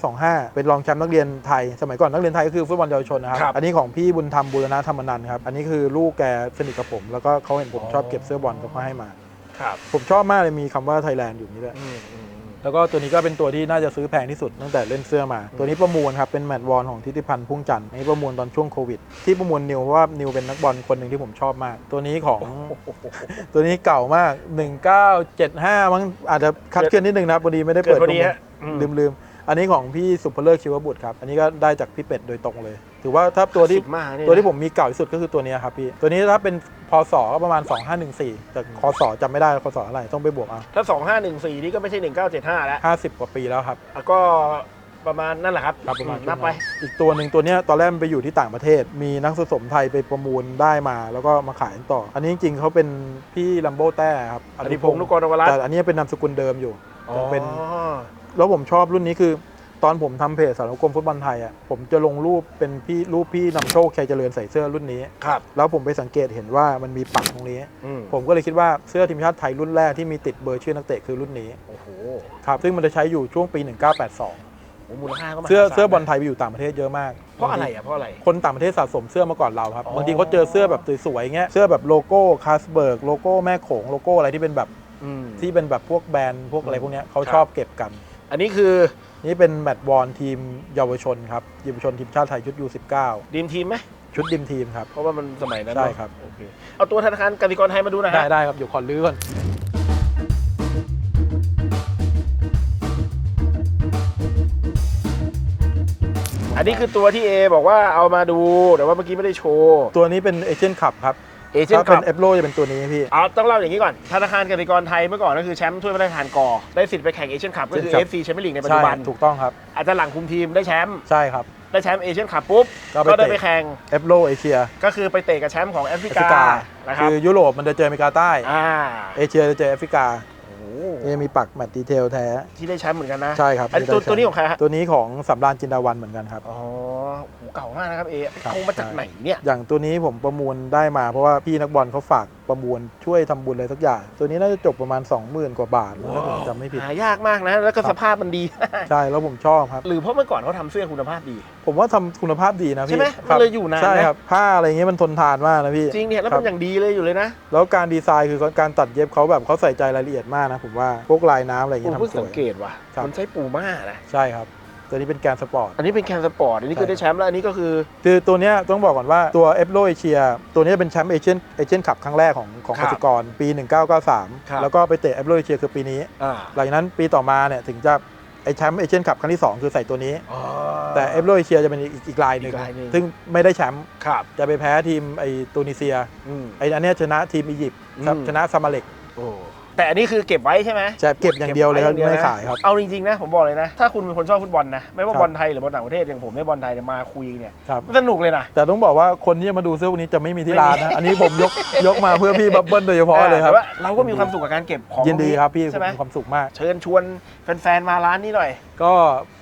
S2: 2525 เป็นรองแชมป์นักเรียนไทย สมัยก่อนนักเรียนไทยก็คือฟุตบอลเยาวชนนะค
S1: ครั
S2: รับ บ อันนี้ของพี่บุญธรรมบูรณะธรรมนันท์ครับอันนี้คือลูกแกสนิทกับผม แล้วก็เขาเห็นผม
S1: อ๋อ
S2: ชอบเก็บเสื้อบอลเขาก็ให้มา
S1: ครับ
S2: ผมชอบมากเลยมีคำว่าไทยแลนด์อยู่นี่ด้วย
S1: อืมอืมอืม
S2: แล้วก็ตัวนี้ก็เป็นตัวที่น่าจะซื้อแพงที่สุดตั้งแต่เล่นเสื้อมา ตัวนี้ประมูลครับเป็นแมตต์วอลของทิติพันธ์พุ่งจันทร์อันนี้ประมูลตอนช่วงโควิด ที่ประมูลนิวเพราะว่านิวเป็นนักบอลคนหนึ่งที่ผมชอบมาก ตัวนี้ของ ตัวนี้เก่ามาก 1975มั้งอาจจะคัดเคลื่อนนิดนึงนะพอดีไม่ได้
S1: เกิ
S2: เปิ
S1: ด
S2: ด
S1: พอดี
S2: ประมูล
S1: ฮะอืม
S2: ลืมลืมอันนี้ของพี่สุภเลิกชิวบุตรครับอันนี้ก็ได้จากพี่เป็ดโดยตรงเลย
S1: อ
S2: ถือว่าถ้าตัวที่
S1: สิบมากเนี่ย
S2: ตัวที่ผมมีเก่าที่สุดก็คือตัวเนี้ยครับพี่ ตัวนี้ถ้าเป็นพศก็ประมาณ 2514 แต่คศจำไม่ได้คศอะไรต้องไปบวกเอา
S1: ถ้า 2514 นี่ก็ไม่ใช่ 1975 แล้ว
S2: 50 กว่าปีแล้วครับ
S1: แล้วก็ประมาณนั่นแหละครับ
S2: ครับประมาณ
S1: นับไป
S2: อีกตัวหนึ่งตัวเนี้ยตอนแรกมันไปอยู่ที่ต่างประเทศ มีนักสะสมไทยไปประมูลได้มา แล้วก็มาขายต่อ อันนี้จริงๆเขาเป็นพี่ลัมโบแต้ครับ
S1: อธิพงศ์นุกรนวรัตน์
S2: แต่อันนี้เป็นนามสกุลเดิมอยู่ยังเป็น
S1: อ๋อ
S2: แล้วผมชอบรุ่นนี้คือ ตอนผมทำเพจสารคมฟุตบอลไทยอะผมจะลงรูปเป็นพี่รูปพี่นำโชคชัยเจริญใส่เสื้อรุ่นนี้
S1: ครับ
S2: แล้วผมไปสังเกตเห็นว่ามันมีปักตรงนี้
S1: อืม
S2: ผมก็เลยคิดว่าเสื้อทีมชาติไทยรุ่นแรกที่มีติดเบอร์ชื่อนักเตะคือรุ่นนี้
S1: โอ้โห
S2: ครับ ซึ่งมันจะใช้อยู่ช่วงปี 1982
S1: โอ้มูลค่าก็มหา
S2: เสื้อ
S1: ศาล
S2: เสื้อบอล
S1: นะ
S2: ไทยไปอยู่ต่างประเทศเยอะมาก
S1: เพราะอะไรอะเพราะอะไร
S2: คนต่างประเทศสะสมเสื้อมาก่อนเราครับ
S1: อ๋อบา
S2: งทีเขาเจอเสื้อแบบสวยๆเงี้ย เสื้อแบบโลโก้คาสเบิร์ก โลโก้แม่โขง โลโก้อะไรที่เป็นแบบ
S1: อืม
S2: ที่เป็นแบบพวกแบรนด์พวกอะไรพวกเนี้ยเขา
S1: ครับ
S2: ชอบเก็บกัน
S1: อันนี้คือ
S2: นี่เป็นแมตช์บอลทีมเยาวชนครับเยาวชนทีมชาติไทยชุด U19
S1: ดีมทีมไหม
S2: ชุดดิมทีมครับ
S1: เพราะว่ามันสมัยนั้น
S2: ใช่
S1: เนอะ
S2: ครับ
S1: โอเค เอาตัวธนาคารกสิกรไทยมาดูหนะฮะ
S2: ได้ได้ครับ อยู่ขอลื้อก่อน
S1: อันนี้คือตัวที่เอบอกว่าเอามาดู แต่ว่าเมื่อกี้ไม่ได้โชว์
S2: ตัวนี้เป็นเอเชียนคัพครับ
S1: เอเชียน
S2: ถ้า
S1: คั
S2: เป็น
S1: พ
S2: เอฟโรจะเป็นตัวนี้พี่
S1: เอาต้องเล่าอย่างนี้ก่อนธนาคารกสิกรไทยเมื่อก่อนก็คือแชมป์ถ้วยพระราชทานกอได้สิทธิ์ไปแข่งเอเชียนคัพก็คือ
S2: ครับ
S1: FC แชมเปี้ยนลีกในปัจ
S2: ใช่
S1: จุบัน
S2: ถูกต้องครับ
S1: อาจารย์หลังคุมทีมได้แชมป์
S2: ใช่ครับ
S1: ได้แชมป์เอเชียนคัพปุ๊บ
S2: ก็ไป
S1: ก็ได้
S2: เตะ
S1: ไปแข่ง
S2: เอฟโรเอเชีย
S1: ก็คือไปเตะกับแชมป์ของแอฟริ
S2: แอฟริ
S1: กากานะครับ
S2: คือยุโรปมันจะเจออเมริกาใต้
S1: อ่า
S2: เอเชียจะเจอแอฟริกา
S1: โอ้โห
S2: นี่มีปักแมตต์ดีเทลแท้
S1: ที่ได้แชมป์เหมือนกันนะ
S2: ใช่ครับ
S1: อันตัวตัวนี้ของใครฮะ
S2: ตัวนี้ของสำราญจินดาวันเหมือนกันครับ
S1: อ๋อโหเก่ามากนะครับเอ
S2: ครับ
S1: เอามาจากไหนเนี่ย
S2: อย่างตัวนี้ผมประมูลได้มาเพราะว่าพี่นักบอลเขาฝากประมูลช่วยทำบุญอะไรสักอย่าง ตัวนี้น่าจะจบประมาณ 20,000 กว่าบาทนะถ้าผมจำไม่ผิด
S1: หายากมากนะ แล้วก็
S2: ครับ
S1: สภาพมันดี
S2: ใช่แล้วผมชอบครับ
S1: หรือเพราะเมื่อก่อนเขาทำเสื้อคุณภาพดี
S2: ผมว่าทำคุณภาพดีนะพี่
S1: ใช่ไหม
S2: ครับ
S1: มันเลยอยู่นานนะ
S2: ใช่ครับผ้าอะไรเงี้ยมันทนทานมากนะพี่
S1: จริงเนี่ยแล้ว
S2: ครั
S1: มัน
S2: บ
S1: อย่างดีเลยอยู่เลยนะ
S2: แล้วการดีไซน์คือการตัดเย็บเขาแบบเขาใส่ใจรายละเอียดมากนะผมว่าพวกลายน้ำอะไร
S1: ผ
S2: เงี้
S1: ม
S2: ย
S1: เพิ่ง
S2: ทำส
S1: สั
S2: ว
S1: ง
S2: ย
S1: เกตว่ะ
S2: ครับ
S1: มันใช้ปูม่านะ
S2: ใช่ครับ ตัวนี้เป็นแกนสปอร์ต
S1: อันนี้เป็นแคนสปอร์ต อันนี้คือ
S2: ใช่
S1: ได้แชมป์แล้ว อันนี้ก็คือ
S2: คือตัวเนี้ยต้องบอกก่อนว่าตัวเอฟโรเอเชียตัวเนี้ยเป็นแชมป์เอเชียนเอเชียนคัพครั้งแรกของของ
S1: ครั
S2: ก
S1: บ
S2: สิกรปี
S1: ครับ
S2: 1993 แล้วก็ไปเตะเอฟโรเอเชียคือปีนี้
S1: อ่า
S2: หลังจากนั้นปีต่อมาเนี่ยถึงจะไอแชมป์เอเชียนคัพครั้งที่ 2 คือใส่ตัวนี้
S1: อ๋อ
S2: แต่เอฟโรเอเชียจะเป็นอีกอีกลายหนึ่ง
S1: อีกลายหนึ่ง
S2: ซึ่งไม่ได้แชมป์
S1: ครับ
S2: จะไปแพ้ทีมไอตูนิเซีย
S1: อืม
S2: ไออันเนี้ยชนะทีมอียิปต์
S1: อืม
S2: ชนะซามาเล็ก
S1: โอ้ แต่อันนี้คือเก็บไว้ใช่ไหม
S2: จะเก็บอย่างเดียวเลยครับ
S1: ก็บว้อ
S2: ไม่
S1: นะ
S2: ขายครับ
S1: เอาจริงๆนะผมบอกเลยนะ ถ้าคุณเป็นคนชอบฟุตบอลนะ ไม่ว่า
S2: ครับ
S1: บอลไทยหรือบอลต่างประเทศอย่างผมเนี่ยบอลไทยเนี่ยมาคุยเนี่ย
S2: ครับ
S1: มันสนุกเลยนะ
S2: แต่ต้องบอกว่าคนที่จะมาดูเสื้อพวกนี้จะไม่มีที่ร้านนะ อันนี้ผมยกยกมาเพื่อพี่บับเบิ้ลโดยเฉพาะเลยครับ
S1: แต่ว่าเราก็มีความสุขกับการเก็บของ
S2: ยินดีครับพี่
S1: ใช่ไหม
S2: มีความสุขมาก
S1: เชิญชวนแฟนๆมาร้านนี้หน่อย
S2: ก็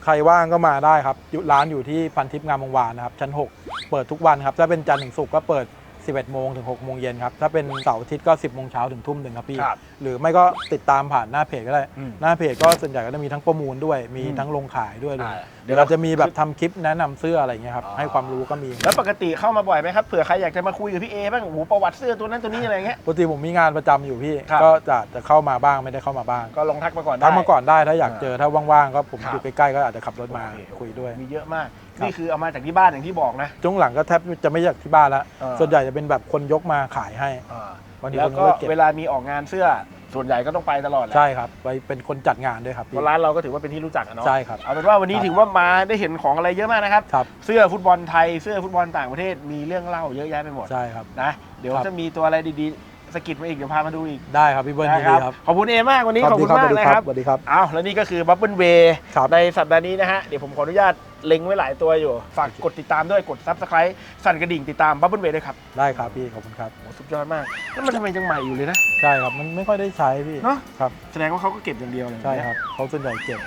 S2: ใครว่างก็มาได้ครับอยู่ร้านอยู่ที่พันทิพย์งามวงวานนะครับชั้น 6 เปิดทุกวันครับถ้าเป็นจันทร์ถึงศุกร์ก็เปิด 11โมงถึง6โมงเย็นครับถ้าเป็นเสาร์อาทิตย์ก็ 10โมงเช้าถึงทุ่มหนึ่งครับพี่
S1: ครับ
S2: หรือไม่ก็ติดตามผ่านหน้าเพจก็ได้
S1: อืม
S2: หน้าเพจก็ส่วนใหญ่ก็จะมีทั้งประมูลด้วย มี
S1: อืม
S2: ทั้งลงขายด้วยเลย
S1: อ่า
S2: เดี๋ยวเราจะมีแบบทำคลิปแนะนำเสื้ออะไรอย่างเงี้ยครับ
S1: อ๋อ
S2: ให้ความรู้ก็มี
S1: แล้วปกติเข้ามาบ่อยไหมครับเผื่อใครอยากจะมาคุยกับพี่เอบ้างโอ้โหประวัติเสื้อตัวนั้นตัวนี้อะไรเงี้ย
S2: ปกติผมมีงานประจำอยู่พี่
S1: ครับ
S2: ก็จะจะเข้ามาบ้างไม่ได้เข้ามาบ้าง
S1: ก็ลองทักมาก่อนได้
S2: ทักมาก่อนได้ถ้าอยากเจอถ้าว่างๆก็ผม
S1: ครับ
S2: อยู่ใกล้ๆก็อาจจะขับรถมา
S1: โอเค
S2: คุยด้วย
S1: มีเยอะมาก
S2: ครับ
S1: นี่คือเอามาจากที่บ้านอย่างที่บอกนะ
S2: ช่วงหลังก็แทบจะไม่อยากที่บ้านแล้ว
S1: เออ
S2: ส่วนใหญ่จะเป็นแบบคนยกมาขายให้
S1: อ่า
S2: บางที
S1: แล้
S2: ค
S1: วนก็
S2: ก็เก็บ
S1: เวลามีออกงานเสื้อส่วนใหญ่ก็ต้องไปตลอดแหละ
S2: ใช่ครับไปเป็นคนจัดงานด้วยครับ
S1: เพ
S2: พี่
S1: ราะร้านเราก็ถือว่าเป็นที่รู้จักอะเนาะ
S2: ใช่ครับ
S1: เอาเป็นว่าวันนี้
S2: ครับ
S1: ถือว่ามาได้เห็นของอะไรเยอะมากนะครับ
S2: ครับ
S1: เสื้อฟุตบอลไทยเสื้อฟุตบอลต่างประเทศมีเรื่องเล่าเยอะแยะไปหมด
S2: ใช่ครับ
S1: นะเดี๋ยว
S2: ครับ
S1: จะมีตัวอะไรดีๆ สะกิดมาอีกเดี๋ยวพามาดูอีก
S2: ได้ครับพี่เบิ้ลยินดีครับ
S1: ขอบคุณเอมากวันนี้ขอบคุณมาก
S2: สวัส
S1: นะ
S2: ดี
S1: ครับ
S2: สวัสดีครับ
S1: อ้าวแล้วนี่ก็คือบับเบิลเวย์
S2: ครับ
S1: ในสัปดาห์นี้นะฮะ เดี๋ยวผมขออนุญาตเล็งไว้หลายตัวอยู่ ฝากกดติดตามด้วยกดซับสไครต์สั่นกระดิ่งติดตามบับเบิลเวย์ด้วยครับ
S2: ได้ครับพี่ขอบคุณครับ
S1: โอ้สุดยอดมากแล้วมันทำไมยังใหม่อยู่เลยนะ
S2: ใช่ครับ มันไม่ค่อยได้ใช้พี่
S1: เนาะ
S2: ครับ
S1: แสดงว่าเขาก็เก็บอย่างเดียวเลย
S2: ใช่ครับเขาส่วนใหญ่เก็บ